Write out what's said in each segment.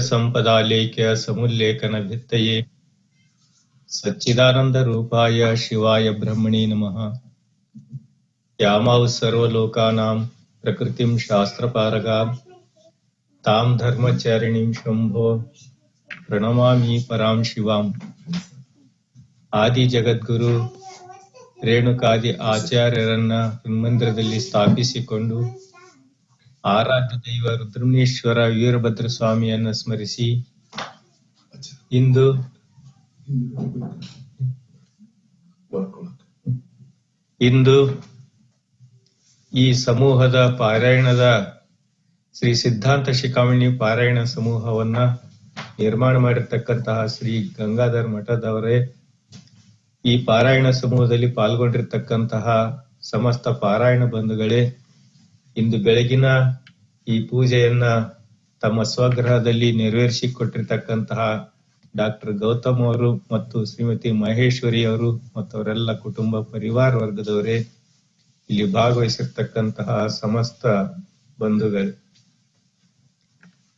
ಸಂಪದಾಲೇಖ್ಯ ಸಮುಲ್ಲೇಖನ ಭಿತ್ತಯೇ ಸಚ್ಚಿದಾನಂದ ರೂಪಾಯ ಶಿವಾಯ ಬ್ರಹ್ಮಣಿ ನಮಃ. ಯಾಮಾವು ಸರ್ವಲೋಕಾನಾಂ ಪ್ರಕೃತಿಂ ಶಾಸ್ತ್ರಪಾರಗಾಂ. ತಾಂ ಧರ್ಮಚಾರಿಣೀಂ ಶಂಭೋ. ಪ್ರಣಮಾಮಿ ಪರಾಂ ಶಿವಾಂ. ಆದಿ ಜಗದ್ಗುರು ರೇಣುಕಾದಿ ಆಚಾರ್ಯರನ್ನ ಹನುಮಂದಿರದಲ್ಲಿ ಸ್ಥಾಪಿಸಿಕೊಂಡು ಆರಾಧ್ಯ ದೈವ ರುದ್ರಮಣೇಶ್ವರ ವೀರಭದ್ರ ಸ್ವಾಮಿಯನ್ನು ಸ್ಮರಿಸಿ ಇಂದು ಇಂದು ಈ ಸಮೂಹದ ಪಾರಾಯಣದ ಶ್ರೀ ಸಿದ್ಧಾಂತ ಶಿಖಾವಣಿ ಪಾರಾಯಣ ಸಮೂಹವನ್ನ ನಿರ್ಮಾಣ ಮಾಡಿರ್ತಕ್ಕಂತಹ ಶ್ರೀ ಗಂಗಾಧರ್ ಮಠದವರೇ, ಈ ಪಾರಾಯಣ ಸಮೂಹದಲ್ಲಿ ಪಾಲ್ಗೊಂಡಿರ್ತಕ್ಕಂತಹ ಸಮಸ್ತ ಪಾರಾಯಣ ಬಂಧುಗಳೇ ಇಂದು ಬೆಳಗಿನ ಈ ಪೂಜೆಯನ್ನ ತಮ್ಮ ಸ್ವಗ್ರಹದಲ್ಲಿ ನೆರವೇರಿಸಿಕೊಟ್ಟಿರ್ತಕ್ಕಂತಹ ಡಾಕ್ಟರ್ ಗೌತಮ್ ಅವರು ಮತ್ತು ಶ್ರೀಮತಿ ಮಹೇಶ್ವರಿ ಅವರು ಮತ್ತು ಅವರೆಲ್ಲ ಕುಟುಂಬ ಪರಿವಾರ ವರ್ಗದವರೇ ಇಲ್ಲಿ ಭಾಗವಹಿಸಿರ್ತಕ್ಕಂತಹ ಸಮಸ್ತ ಬಂಧುಗಳು.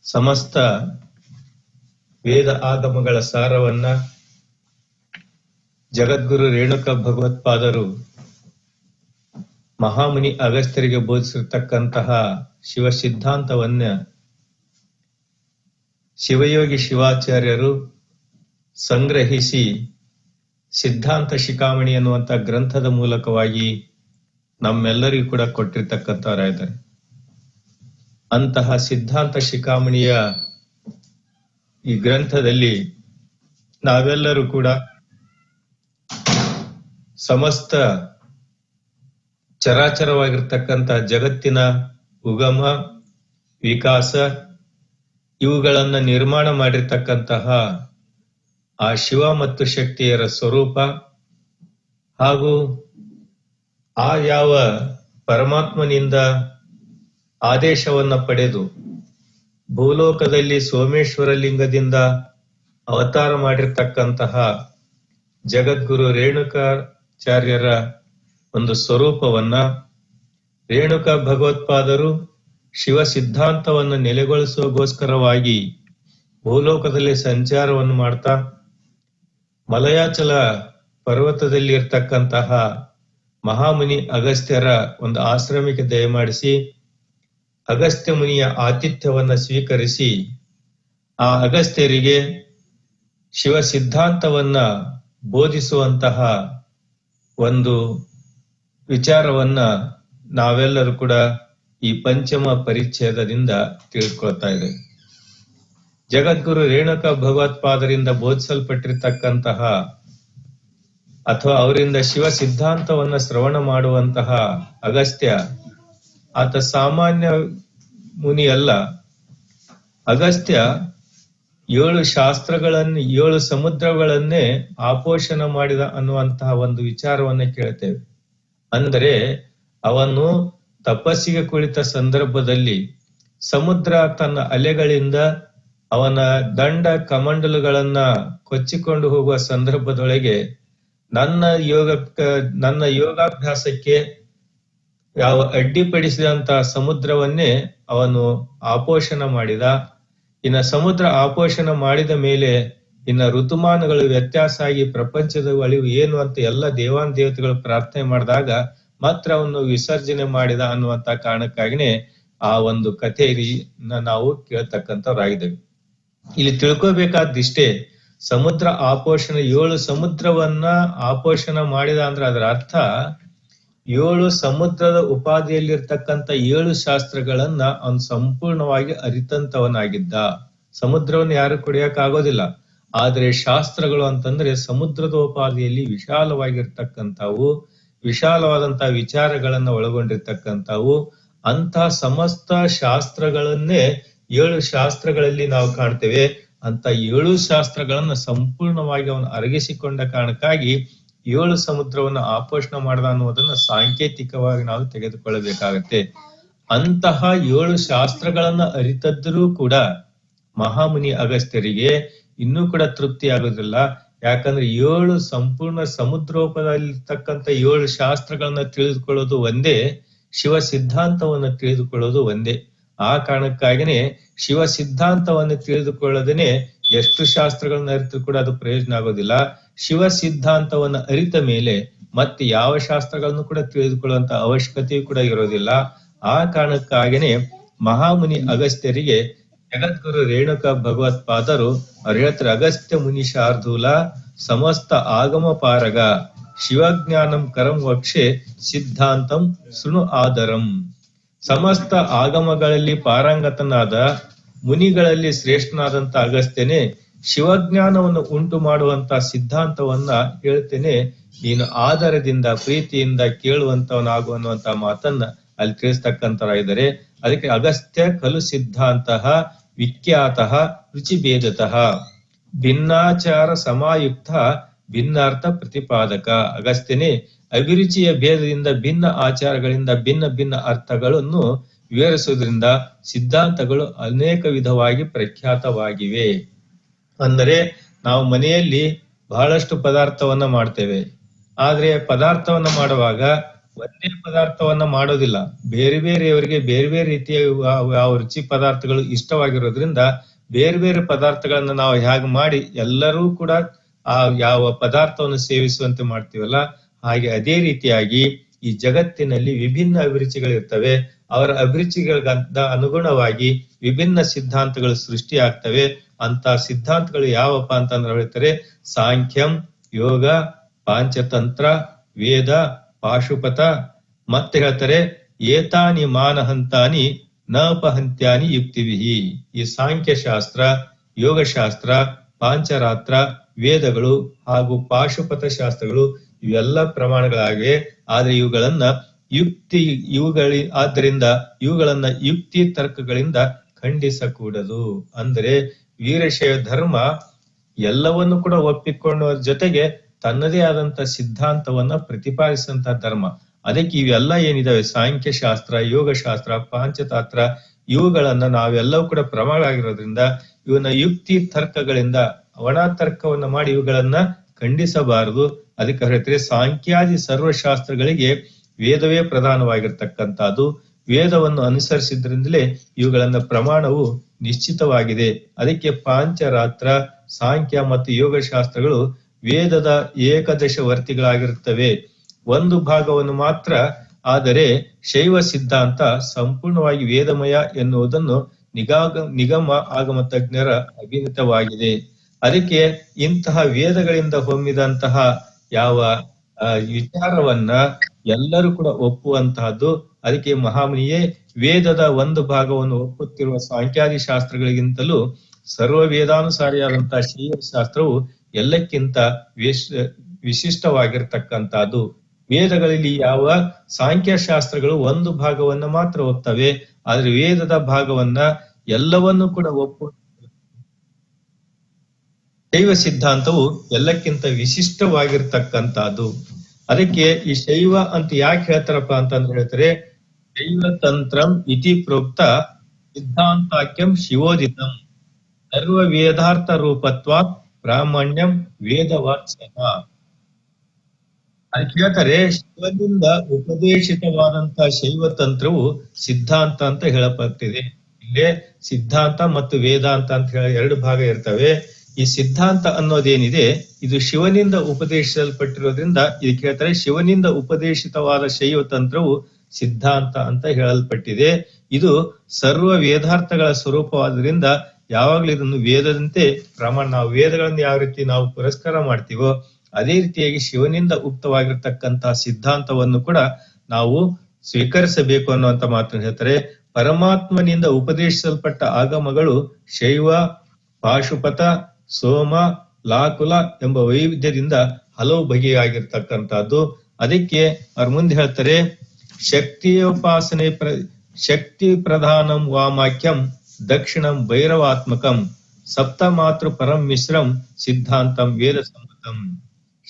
ಸಮಸ್ತ ವೇದ ಆಗಮಗಳ ಸಾರವನ್ನ ಜಗದ್ಗುರು ರೇಣುಕ ಭಗವತ್ಪಾದರು ಮಹಾಮುನಿ ಅಗಸ್ತ್ಯರಿಗೆ ಬೋಧಿಸಿರ್ತಕ್ಕಂತಹ ಶಿವ ಸಿದ್ಧಾಂತವನ್ನ ಶಿವಯೋಗಿ ಶಿವಾಚಾರ್ಯರು ಸಂಗ್ರಹಿಸಿ ಸಿದ್ಧಾಂತ ಶಿಖಾಮಣಿ ಅನ್ನುವಂತ ಗ್ರಂಥದ ಮೂಲಕವಾಗಿ ನಮ್ಮೆಲ್ಲರಿಗೂ ಕೂಡ ಕೊಟ್ಟಿರ್ತಕ್ಕಂಥವರಾಗಿದ್ದಾರೆ ಅಂತಹ ಸಿದ್ಧಾಂತ ಶಿಖಾಮಣಿಯ ಈ ಗ್ರಂಥದಲ್ಲಿ ನಾವೆಲ್ಲರೂ ಕೂಡ ಸಮಸ್ತ ಚರಾಚರವಾಗಿರ್ತಕ್ಕಂಥ ಜಗತ್ತಿನ ಉಗಮ, ವಿಕಾಸ, ಇವುಗಳನ್ನು ನಿರ್ಮಾಣ ಮಾಡಿರ್ತಕ್ಕಂತಹ ಆ ಶಿವ ಮತ್ತು ಶಕ್ತಿಯರ ಸ್ವರೂಪ ಹಾಗೂ ಆ ಯಾವ ಪರಮಾತ್ಮನಿಂದ ಆದೇಶವನ್ನ ಪಡೆದು ಭೂಲೋಕದಲ್ಲಿ ಸೋಮೇಶ್ವರ ಲಿಂಗದಿಂದ ಅವತಾರ ಮಾಡಿರ್ತಕ್ಕಂತಹ ಜಗದ್ಗುರು ರೇಣುಕಾಚಾರ್ಯರ ಒಂದು ಸ್ವರೂಪವನ್ನ ರೇಣುಕ ಭಗವತ್ಪಾದರು ಶಿವ ಸಿದ್ಧಾಂತವನ್ನು ನೆಲೆಗೊಳಿಸುವಗೋಸ್ಕರವಾಗಿ ಭೂಲೋಕದಲ್ಲಿ ಸಂಚಾರವನ್ನು ಮಾಡ್ತಾ ಮಲಯಾಚಲ ಪರ್ವತದಲ್ಲಿ ಇರ್ತಕ್ಕಂತಹ ಮಹಾಮುನಿ ಅಗಸ್ತ್ಯರ ಒಂದು ಆಶ್ರಮಕ್ಕೆ ದಯಮಾಡಿಸಿ ಅಗಸ್ತ್ಯ ಮುನಿಯ ಆತಿಥ್ಯವನ್ನ ಸ್ವೀಕರಿಸಿ ಆ ಅಗಸ್ತ್ಯರಿಗೆ ಶಿವ ಸಿದ್ಧಾಂತವನ್ನ ಬೋಧಿಸುವಂತಹ ಒಂದು ವಿಚಾರವನ್ನ ನಾವೆಲ್ಲರೂ ಕೂಡ ಈ ಪಂಚಮ ಪರಿಚ್ಛೇದದಿಂದ ತಿಳ್ಕೊಳ್ತಾ ಇದ್ದೇವೆ. ಜಗದ್ಗುರು ರೇಣುಕ ಭಗವತ್ಪಾದರಿಂದ ಬೋಧಿಸಲ್ಪಟ್ಟಿರ್ತಕ್ಕಂತಹ ಅಥವಾ ಅವರಿಂದ ಶಿವ ಸಿದ್ಧಾಂತವನ್ನ ಶ್ರವಣ ಮಾಡುವಂತಹ ಅಗಸ್ತ್ಯ, ಆತ ಸಾಮಾನ್ಯ ಮುನಿ ಅಲ್ಲ ಅಗಸ್ತ್ಯ ಏಳು ಶಾಸ್ತ್ರಗಳನ್ನು, ಏಳು ಸಮುದ್ರಗಳನ್ನೇ ಆಪೋಷಣ ಮಾಡಿದ ಅನ್ನುವಂತಹ ಒಂದು ವಿಚಾರವನ್ನ ಕೇಳ್ತೇವೆ. ಅಂದರೆ ಅವನು ತಪಸ್ಸಿಗೆ ಕುಳಿತ ಸಂದರ್ಭದಲ್ಲಿ ಸಮುದ್ರ ತನ್ನ ಅಲೆಗಳಿಂದ ಅವನ ದಂಡ ಕಮಂಡಲುಗಳನ್ನ ಕೊಚ್ಚಿಕೊಂಡು ಹೋಗುವ ಸಂದರ್ಭದೊಳಗೆ ನನ್ನ ಯೋಗ, ನನ್ನ ಯೋಗಾಭ್ಯಾಸಕ್ಕೆ ಯಾವ ಅಡ್ಡಿಪಡಿಸಿದಂತಹ ಸಮುದ್ರವನ್ನೇ ಅವನು ಆಪೋಷಣ ಮಾಡಿದ. ಇನ್ನ ಸಮುದ್ರ ಆಪೋಷಣ ಮಾಡಿದ ಮೇಲೆ ಇನ್ನ ಋತುಮಾನಗಳು ವ್ಯತ್ಯಾಸ ಆಗಿ ಪ್ರಪಂಚದ ಅಳಿವು ಏನು ಅಂತ ಎಲ್ಲ ದೇವಾನ್ ದೇವತೆಗಳು ಪ್ರಾರ್ಥನೆ ಮಾಡಿದಾಗ ಮಾತ್ರ ಅವನು ವಿಸರ್ಜನೆ ಮಾಡಿದ ಅನ್ನುವಂತ ಕಾರಣಕ್ಕಾಗಿನೇ ಆ ಒಂದು ಕಥೆಯನ್ನ ನಾವು ಕೇಳ್ತಕ್ಕಂಥವ್ರಾಗಿದ್ದೇವೆ. ಇಲ್ಲಿ ತಿಳ್ಕೋಬೇಕಾದಿಷ್ಟೇ ಸಮುದ್ರ ಆಪೋಷಣ, ಏಳು ಸಮುದ್ರವನ್ನ ಆಪೋಷಣ ಮಾಡಿದ ಅಂದ್ರೆ ಅದರ ಅರ್ಥ ಏಳು ಸಮುದ್ರದ ಉಪಾಧಿಯಲ್ಲಿರ್ತಕ್ಕಂಥ ಏಳು ಶಾಸ್ತ್ರಗಳನ್ನ ಅವನು ಸಂಪೂರ್ಣವಾಗಿ ಅರಿತಂತವನಾಗಿದ್ದ. ಸಮುದ್ರವನ್ನು ಯಾರು ಕುಡಿಯಕ್ ಆಗೋದಿಲ್ಲ. ಆದ್ರೆ ಶಾಸ್ತ್ರಗಳು ಅಂತಂದ್ರೆ ಸಮುದ್ರದೋಪಾದಿಯಲ್ಲಿ ವಿಶಾಲವಾಗಿರ್ತಕ್ಕಂಥವು ವಿಶಾಲವಾದಂತಹ ವಿಚಾರಗಳನ್ನ ಒಳಗೊಂಡಿರ್ತಕ್ಕಂಥವು ಅಂತ ಸಮಸ್ತ ಶಾಸ್ತ್ರಗಳನ್ನೇ ಏಳು ಶಾಸ್ತ್ರಗಳಲ್ಲಿ ನಾವು ಕಾಣ್ತೇವೆ. ಅಂತ ಏಳು ಶಾಸ್ತ್ರಗಳನ್ನ ಸಂಪೂರ್ಣವಾಗಿ ಅವನು ಅರಗಿಸಿಕೊಂಡ ಕಾರಣಕ್ಕಾಗಿ ಏಳು ಸಮುದ್ರವನ್ನು ಆಪೋಷಣ ಮಾಡದ ಅನ್ನುವುದನ್ನ ಸಾಂಕೇತಿಕವಾಗಿ ನಾವು ತೆಗೆದುಕೊಳ್ಳಬೇಕಾಗತ್ತೆ. ಅಂತಹ ಏಳು ಶಾಸ್ತ್ರಗಳನ್ನ ಅರಿತದ್ರೂ ಕೂಡ ಮಹಾಮುನಿ ಅಗಸ್ತ್ಯರಿಗೆ ಇನ್ನೂ ಕೂಡ ತೃಪ್ತಿ ಆಗೋದಿಲ್ಲ. ಯಾಕಂದ್ರೆ ಏಳು ಸಂಪೂರ್ಣ ಸಮುದ್ರೋಪದಲ್ಲಿರ್ತಕ್ಕಂಥ ಏಳು ಶಾಸ್ತ್ರಗಳನ್ನ ತಿಳಿದುಕೊಳ್ಳೋದು ಒಂದೇ ಶಿವ ಸಿದ್ಧಾಂತವನ್ನ ತಿಳಿದುಕೊಳ್ಳೋದು ಒಂದೇ. ಆ ಕಾರಣಕ್ಕಾಗಿನೇ ಶಿವ ಸಿದ್ಧಾಂತವನ್ನು ತಿಳಿದುಕೊಳ್ಳದೇನೆ ಎಷ್ಟು ಶಾಸ್ತ್ರಗಳನ್ನ ಅರಿತು ಕೂಡ ಅದು ಪ್ರಯೋಜನ ಆಗೋದಿಲ್ಲ. ಶಿವ ಸಿದ್ಧಾಂತವನ್ನು ಅರಿತ ಮೇಲೆ ಮತ್ತೆ ಯಾವ ಶಾಸ್ತ್ರಗಳನ್ನು ಕೂಡ ತಿಳಿದುಕೊಳ್ಳುವಂತ ಅವಶ್ಯಕತೆಯೂ ಕೂಡ ಇರೋದಿಲ್ಲ. ಆ ಕಾರಣಕ್ಕಾಗಿನೇ ಮಹಾಮುನಿ ಅಗಸ್ತ್ಯರಿಗೆ ಜಗದ್ಗುರು ರೇಣುಕ ಭಗವತ್ಪಾದರು ಅರಿಹತ್ರ ಅಗಸ್ತ್ಯ ಮುನಿ ಶಾರ್ದೂಲ ಸಮಸ್ತ ಆಗಮ ಪಾರಗ ಶಿವಜ್ಞಾನಂ ಕರಂ ವಕ್ಷೆ ಸಿದ್ಧಾಂತಂ ಸುಣು ಆದರಂ. ಸಮಸ್ತ ಆಗಮಗಳಲ್ಲಿ ಪಾರಂಗತನಾದ ಮುನಿಗಳಲ್ಲಿ ಶ್ರೇಷ್ಠನಾದಂತ ಅಗಸ್ತ್ಯನೇ, ಶಿವಜ್ಞಾನವನ್ನು ಉಂಟು ಮಾಡುವಂತ ಸಿದ್ಧಾಂತವನ್ನ ಹೇಳ್ತೇನೆ. ನೀನು ಆಧಾರದಿಂದ ಪ್ರೀತಿಯಿಂದ ಕೇಳುವಂತವನಾಗು ಅನ್ನುವಂತ ಮಾತನ್ನ ಅಲ್ಲಿ ತಿಳಿಸ್ತಕ್ಕಂತರಾಗಿದ್ದಾರೆ ಅದಕ್ಕೆ ಅಗಸ್ತ್ಯ ಕಲು ಸಿದ್ಧಾಂತ ವಿಖ್ಯಾತ ರುಚಿಭೇದತಃ ಭಿನ್ನಾಚಾರ ಸಮಾಯುಕ್ತ ಭಿನ್ನಾರ್ಥ ಪ್ರತಿಪಾದಕ. ಅಗಸ್ತ್ಯನೇ ಅಭಿರುಚಿಯ ಭೇದದಿಂದ ಭಿನ್ನ ಆಚಾರಗಳಿಂದ ಭಿನ್ನ ಭಿನ್ನ ಅರ್ಥಗಳನ್ನು ವಿವರಿಸುವುದರಿಂದ ಸಿದ್ಧಾಂತಗಳು ಅನೇಕ ವಿಧವಾಗಿ ಪ್ರಖ್ಯಾತವಾಗಿವೆ. ಅಂದರೆ ನಾವು ಮನೆಯಲ್ಲಿ ಬಹಳಷ್ಟು ಪದಾರ್ಥವನ್ನ ಮಾಡ್ತೇವೆ. ಆದರೆ ಪದಾರ್ಥವನ್ನ ಮಾಡುವಾಗ ಒಂದೇ ಪದಾರ್ಥವನ್ನ ಮಾಡೋದಿಲ್ಲ. ಬೇರೆ ಬೇರೆಯವರಿಗೆ ಬೇರೆ ಬೇರೆ ರೀತಿಯ ರುಚಿ ಪದಾರ್ಥಗಳು ಇಷ್ಟವಾಗಿರೋದ್ರಿಂದ ಬೇರೆ ಬೇರೆ ಪದಾರ್ಥಗಳನ್ನ ನಾವು ಹೇಗೆ ಮಾಡಿ ಎಲ್ಲರೂ ಕೂಡ ಆ ಯಾವ ಪದಾರ್ಥವನ್ನು ಸೇವಿಸುವಂತೆ ಮಾಡ್ತೀವಲ್ಲ, ಹಾಗೆ ಅದೇ ರೀತಿಯಾಗಿ ಈ ಜಗತ್ತಿನಲ್ಲಿ ವಿಭಿನ್ನ ಅಭಿರುಚಿಗಳಿರ್ತವೆ. ಅವರ ಅಭಿರುಚಿಗಳಿಗಂತ ಅನುಗುಣವಾಗಿ ವಿಭಿನ್ನ ಸಿದ್ಧಾಂತಗಳು ಸೃಷ್ಟಿಯಾಗ್ತವೆ. ಅಂತ ಸಿದ್ಧಾಂತಗಳು ಯಾವಪ್ಪ ಅಂತಂದ್ರೆ ಹೇಳ್ತಾರೆ, ಸಾಂಖ್ಯಂ ಯೋಗ ಪಾಂಚತಂತ್ರ ವೇದ ಪಾಶುಪತ. ಮತ್ತೆ ಹೇಳ್ತಾರೆ, ಏತಾನಿ ಮಾನಹಂತಾನಿ ನಪಹಂತ್ಯಾನಿ ಯುಕ್ತಿವಿಹಿ. ಈ ಸಾಂಖ್ಯಶಾಸ್ತ್ರ, ಯೋಗಶಾಸ್ತ್ರ, ಪಾಂಚರಾತ್ರ, ವೇದಗಳು ಹಾಗೂ ಪಾಶುಪತ ಶಾಸ್ತ್ರಗಳು ಇವೆಲ್ಲ ಪ್ರಮಾಣಗಳಾಗಿವೆ. ಆದ್ರೆ ಇವುಗಳನ್ನ ಯುಕ್ತಿ, ಇವುಗಳಿ, ಆದ್ದರಿಂದ ಇವುಗಳನ್ನ ಯುಕ್ತಿ ತರ್ಕಗಳಿಂದ ಖಂಡಿಸಕೂಡದು. ಅಂದರೆ ವೀರಶೈವ ಧರ್ಮ ಎಲ್ಲವನ್ನು ಕೂಡ ಒಪ್ಪಿಕೊಳ್ಳುವ ಜೊತೆಗೆ ತನ್ನದೇ ಆದಂತ ಸಿದ್ಧಾಂತವನ್ನ ಪ್ರತಿಪಾದಿಸಿದಂತ ಧರ್ಮ. ಅದಕ್ಕೆ ಇವೆಲ್ಲ ಏನಿದಾವೆ? ಸಾಂಖ್ಯ ಶಾಸ್ತ್ರ ಯೋಗಶಾಸ್ತ್ರ, ಪಾಂಚತಾತ್ರ, ಇವುಗಳನ್ನ ನಾವೆಲ್ಲವೂ ಕೂಡ ಪ್ರಮಾಣ ಆಗಿರೋದ್ರಿಂದ ಇವನ್ನ ಯುಕ್ತಿ ತರ್ಕಗಳಿಂದ ಒಣ ತರ್ಕವನ್ನ ಮಾಡಿ ಇವುಗಳನ್ನ ಖಂಡಿಸಬಾರದು. ಅದಕ್ಕೆ ಹೇಳ್ತಾರೆ ಸಾಂಖ್ಯಾದಿ ಸರ್ವಶಾಸ್ತ್ರಗಳಿಗೆ ವೇದವೇ ಪ್ರಧಾನವಾಗಿರ್ತಕ್ಕಂಥದ್ದು. ವೇದವನ್ನು ಅನುಸರಿಸಿದ್ರಿಂದಲೇ ಇವುಗಳನ್ನ ಪ್ರಮಾಣವು ನಿಶ್ಚಿತವಾಗಿದೆ. ಅದಕ್ಕೆ ಪಾಂಚರಾತ್ರ, ಸಾಂಖ್ಯ ಮತ್ತು ಯೋಗಶಾಸ್ತ್ರಗಳು ವೇದದ ಏಕದಶ ವರ್ತಿಗಳಾಗಿರುತ್ತವೆ ಒಂದು ಭಾಗವನ್ನು ಮಾತ್ರ ಆದರೆ ಶೈವ ಸಿದ್ಧಾಂತ ಸಂಪೂರ್ಣವಾಗಿ ವೇದಮಯ ಎನ್ನುವುದನ್ನು ನಿಗಾಗ, ನಿಗಮ ಆಗಮ ತಜ್ಞರ ಅಭಿನಿತವಾಗಿದೆ. ಅದಕ್ಕೆ ಇಂತಹ ವೇದಗಳಿಂದ ಹೊಮ್ಮಿದಂತಹ ಯಾವ ವಿಚಾರವನ್ನ ಎಲ್ಲರೂ ಕೂಡ ಒಪ್ಪುವಂತಹದ್ದು ಅದಕ್ಕೆ ಮಹಾಮುನಿಯೇ ವೇದದ ಒಂದು ಭಾಗವನ್ನು ಒಪ್ಪುತ್ತಿರುವ ಸಾಂಖ್ಯಾದಿ ಶಾಸ್ತ್ರಗಳಿಗಿಂತಲೂ ಸರ್ವ ವೇದಾನುಸಾರಿಯಾದಂತಹ ಶೈವ ಶಾಸ್ತ್ರವು ಎಲ್ಲಕ್ಕಿಂತ ವಿಶ್, ವಿಶಿಷ್ಟವಾಗಿರ್ತಕ್ಕಂಥದ್ದು. ವೇದಗಳಲ್ಲಿ ಯಾವ ಸಾಂಖ್ಯಶಾಸ್ತ್ರಗಳು ಒಂದು ಭಾಗವನ್ನ ಮಾತ್ರ ಒಪ್ತವೆ, ಆದ್ರೆ ವೇದದ ಭಾಗವನ್ನ ಎಲ್ಲವನ್ನೂ ಕೂಡ ಒಪ್ಪು, ಶೈವ ಸಿದ್ಧಾಂತವು ಎಲ್ಲಕ್ಕಿಂತ ವಿಶಿಷ್ಟವಾಗಿರ್ತಕ್ಕಂಥದ್ದು. ಅದಕ್ಕೆ ಈ ಶೈವ ಅಂತ ಯಾಕೆ ಹೇಳ್ತಾರಪ್ಪ ಅಂತಂದ್ರೆ ಹೇಳ್ತಾರೆ, ಶೈವ ತಂತ್ರಂ ಇತಿ ಪ್ರೋಕ್ತ ಸಿದ್ಧಾಂತಾಖ್ಯಂ ಶಿವೋದಿತಂ. ಸರ್ವ ವೇದಾರ್ಥ ರೂಪತ್ವ ಬ್ರಾಹ್ಮಣ್ಯಂ ವೇದವಾಚ್ಯ ಅದಕ್ಕೆ ಹೇಳ್ತಾರೆ ಶಿವನಿಂದ ಉಪದೇಶಿತವಾದಂತಹ ಶೈವ ತಂತ್ರವು ಸಿದ್ಧಾಂತ ಅಂತ ಹೇಳಲ್ಪಟ್ಟಿದೆ ಇಲ್ಲೇ ಸಿದ್ಧಾಂತ ಮತ್ತು ವೇದಾಂತ ಅಂತ ಹೇಳಿ ಎರಡು ಭಾಗ ಇರ್ತವೆ. ಈ ಸಿದ್ಧಾಂತ ಅನ್ನೋದೇನಿದೆ, ಇದು ಶಿವನಿಂದ ಉಪದೇಶಿಸಲ್ಪಟ್ಟಿರೋದ್ರಿಂದ ಇದಕ್ಕೆ ಹೇಳ್ತಾರೆ ಶಿವನಿಂದ ಉಪದೇಶಿತವಾದ ಶೈವ ತಂತ್ರವು ಸಿದ್ಧಾಂತ ಅಂತ ಹೇಳಲ್ಪಟ್ಟಿದೆ. ಇದು ಸರ್ವ ವೇದಾರ್ಥಗಳ ಸ್ವರೂಪವಾದ್ರಿಂದ ಯಾವಾಗ್ಲೂ ಇದನ್ನು ವೇದದಂತೆ ಪ್ರಮಾಣ ನಾವು ವೇದಗಳನ್ನು ಯಾವ ರೀತಿ ನಾವು ಪುರಸ್ಕಾರ ಮಾಡ್ತೀವೋ ಅದೇ ರೀತಿಯಾಗಿ ಶಿವನಿಂದ ಉಕ್ತವಾಗಿರ್ತಕ್ಕಂತಹ ಸಿದ್ಧಾಂತವನ್ನು ಕೂಡ ನಾವು ಸ್ವೀಕರಿಸಬೇಕು ಅನ್ನುವಂತ ಮಾತನ್ನು ಹೇಳ್ತಾರೆ. ಪರಮಾತ್ಮನಿಂದ ಉಪದೇಶಿಸಲ್ಪಟ್ಟ ಆಗಮಗಳು ಶೈವ, ಪಾಶುಪತ, ಸೋಮ, ಲಾಕುಲ ಎಂಬ ವೈವಿಧ್ಯದಿಂದ ಹಲವು ಬಗೆಯಾಗಿರ್ತಕ್ಕಂಥದ್ದು. ಅದಕ್ಕೆ ಅವ್ರ ಮುಂದೆ ಹೇಳ್ತಾರೆ, ಶಕ್ತಿಯೋಪಾಸನೆ ಪ್ರ, ಶಕ್ತಿ ಪ್ರಧಾನಂ ವಾಮಾಖ್ಯಂ ದಕ್ಷಿಣಂ ಭೈರವಾತ್ಮಕಂ ಸಪ್ತಮಾತೃ ಪರಂ ಮಿಶ್ರಂ ಸಿದ್ಧಾಂತಂ ವೇದ ಸಮ್ಮತಂ.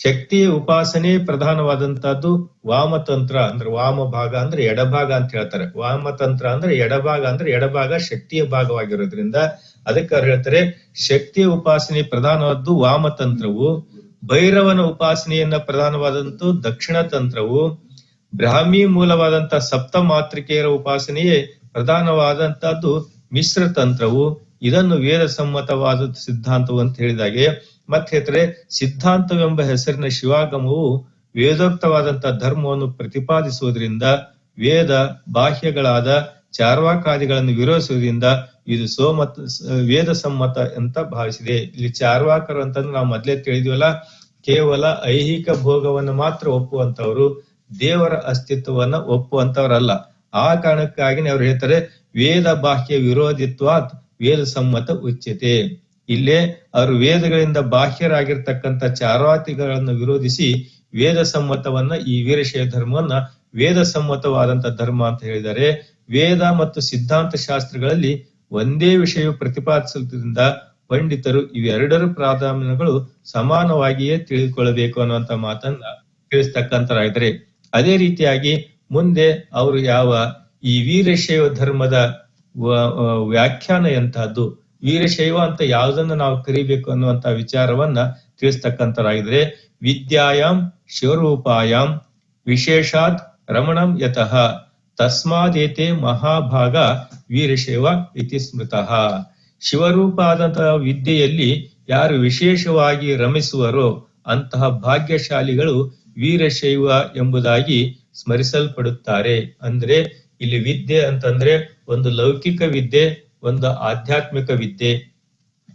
ಶಕ್ತಿಯ ಉಪಾಸನೆ ಪ್ರಧಾನವಾದಂತಹದ್ದು ವಾಮತಂತ್ರ ಅಂದ್ರೆ ವಾಮ ಭಾಗ ಅಂದ್ರೆ ಎಡಭಾಗ ಅಂತ ಹೇಳ್ತಾರೆ. ವಾಮತಂತ್ರ ಅಂದ್ರೆ ಎಡಭಾಗ ಅಂದ್ರೆ ಎಡಭಾಗ ಶಕ್ತಿಯ ಭಾಗವಾಗಿರೋದ್ರಿಂದ ಅದಕ್ಕೆ ಅವ್ರು ಹೇಳ್ತಾರೆ ಶಕ್ತಿಯ ಉಪಾಸನೆ ಪ್ರಧಾನವಾದ್ದು ವಾಮತಂತ್ರವು, ಭೈರವನ ಉಪಾಸನೆಯನ್ನ ಪ್ರಧಾನವಾದಂತೂ ದಕ್ಷಿಣ ತಂತ್ರವು ಬ್ರಾಹ್ಮಿ ಮೂಲವಾದಂತ ಸಪ್ತ ಮಾತೃಕೆಯರ ಉಪಾಸನೆಯೇ ಪ್ರಧಾನವಾದಂತಹದ್ದು ಮಿಶ್ರ ತಂತ್ರವು ಇದನ್ನು ವೇದ ಸಮ್ಮತವಾದ ಸಿದ್ಧಾಂತವು ಅಂತ ಹೇಳಿದಾಗೆ. ಮತ್ತೆ ಹೇಳ್ತಾರೆ, ಸಿದ್ಧಾಂತವೆಂಬ ಹೆಸರಿನ ಶಿವಾಗಮವು ವೇದೋಕ್ತವಾದಂತಹ ಧರ್ಮವನ್ನು ಪ್ರತಿಪಾದಿಸುವುದರಿಂದ, ವೇದ ಬಾಹ್ಯಗಳಾದ ಚಾರ್ವಾಕಾದಿಗಳನ್ನು ವಿರೋಧಿಸುವುದರಿಂದ ಇದು ಸೋಮತ, ವೇದ ಸಮ್ಮತ ಅಂತ ಭಾವಿಸಿದೆ. ಇಲ್ಲಿ ಚಾರ್ವಾಕರು ಅಂತಂದ್ರೆ ನಾವು ಮೊದ್ಲೇ ತಿಳಿದಿವಲ್ಲ, ಕೇವಲ ಐಹಿಕ ಭೋಗವನ್ನು ಮಾತ್ರ ಒಪ್ಪುವಂತವರು ದೇವರ ಅಸ್ತಿತ್ವವನ್ನ ಒಪ್ಪುವಂತವರಲ್ಲ ಆ ಕಾರಣಕ್ಕಾಗಿ ಅವ್ರು ಹೇಳ್ತಾರೆ ವೇದ ಬಾಹ್ಯ ವಿರೋಧಿತ್ವಾತ್ ವೇದ ಸಮ್ಮತ ಉಚ್ಯತೆ. ಇಲ್ಲೇ ಅವರು ವೇದಗಳಿಂದ ಬಾಹ್ಯರಾಗಿರ್ತಕ್ಕಂಥ ಚಾರ್ವಾತಿಗಳನ್ನು ವಿರೋಧಿಸಿ ವೇದ ಸಮ್ಮತವನ್ನ ಈ ವೀರಶೈವ ಧರ್ಮವನ್ನ ವೇದ ಸಮ್ಮತವಾದಂತ ಧರ್ಮ ಅಂತ ಹೇಳಿದರೆ ವೇದ ಮತ್ತು ಸಿದ್ಧಾಂತ ಶಾಸ್ತ್ರಗಳಲ್ಲಿ ಒಂದೇ ವಿಷಯ ಪ್ರತಿಪಾದಿಸುವುದರಿಂದ ಪಂಡಿತರು ಇವೆರಡರ ಪ್ರಾಧಾನ್ಯಗಳು ಸಮಾನವಾಗಿಯೇ ತಿಳಿದುಕೊಳ್ಳಬೇಕು ಅನ್ನುವಂತ ಮಾತನ್ನ ತಿಳಿಸ್ತಕ್ಕಂತರಾಗಿದ್ದಾರೆ ಅದೇ ರೀತಿಯಾಗಿ ಮುಂದೆ ಅವರು ಯಾವ ಈ ವೀರಶೈವ ಧರ್ಮದ ವ್ಯಾಖ್ಯಾನ ಎಂತಹದ್ದು? ವೀರಶೈವ ಅಂತ ಯಾವುದನ್ನ ನಾವು ಕರಿಬೇಕು ಅನ್ನುವಂತ ವಿಚಾರವನ್ನ ತಿಳಿಸ್ತಕ್ಕಂಥರಾಗಿದ್ರೆ ವಿದ್ಯಾಯಾಮ್ ಶಿವರೂಪಾಯಾಮ್ ವಿಶೇಷಾತ್ ರಮಣಂ ಯತಃ ತಸ್ಮಾದೇತೆ ಮಹಾಭಾಗ ವೀರಶೈವ ಇತಿ ಸ್ಮೃತಃ. ಶಿವರೂಪ ಆದಂತಹ ವಿದ್ಯೆಯಲ್ಲಿ ಯಾರು ವಿಶೇಷವಾಗಿ ರಮಿಸುವರೋ ಅಂತಹ ಭಾಗ್ಯಶಾಲಿಗಳು ವೀರಶೈವ ಎಂಬುದಾಗಿ ಸ್ಮರಿಸಲ್ಪಡುತ್ತಾರೆ. ಅಂದ್ರೆ ಇಲ್ಲಿ ವಿದ್ಯೆ ಅಂತಂದ್ರೆ ಒಂದು ಲೌಕಿಕ ವಿದ್ಯೆ, ಒಂದು ಆಧ್ಯಾತ್ಮಿಕ ವಿದ್ಯೆ.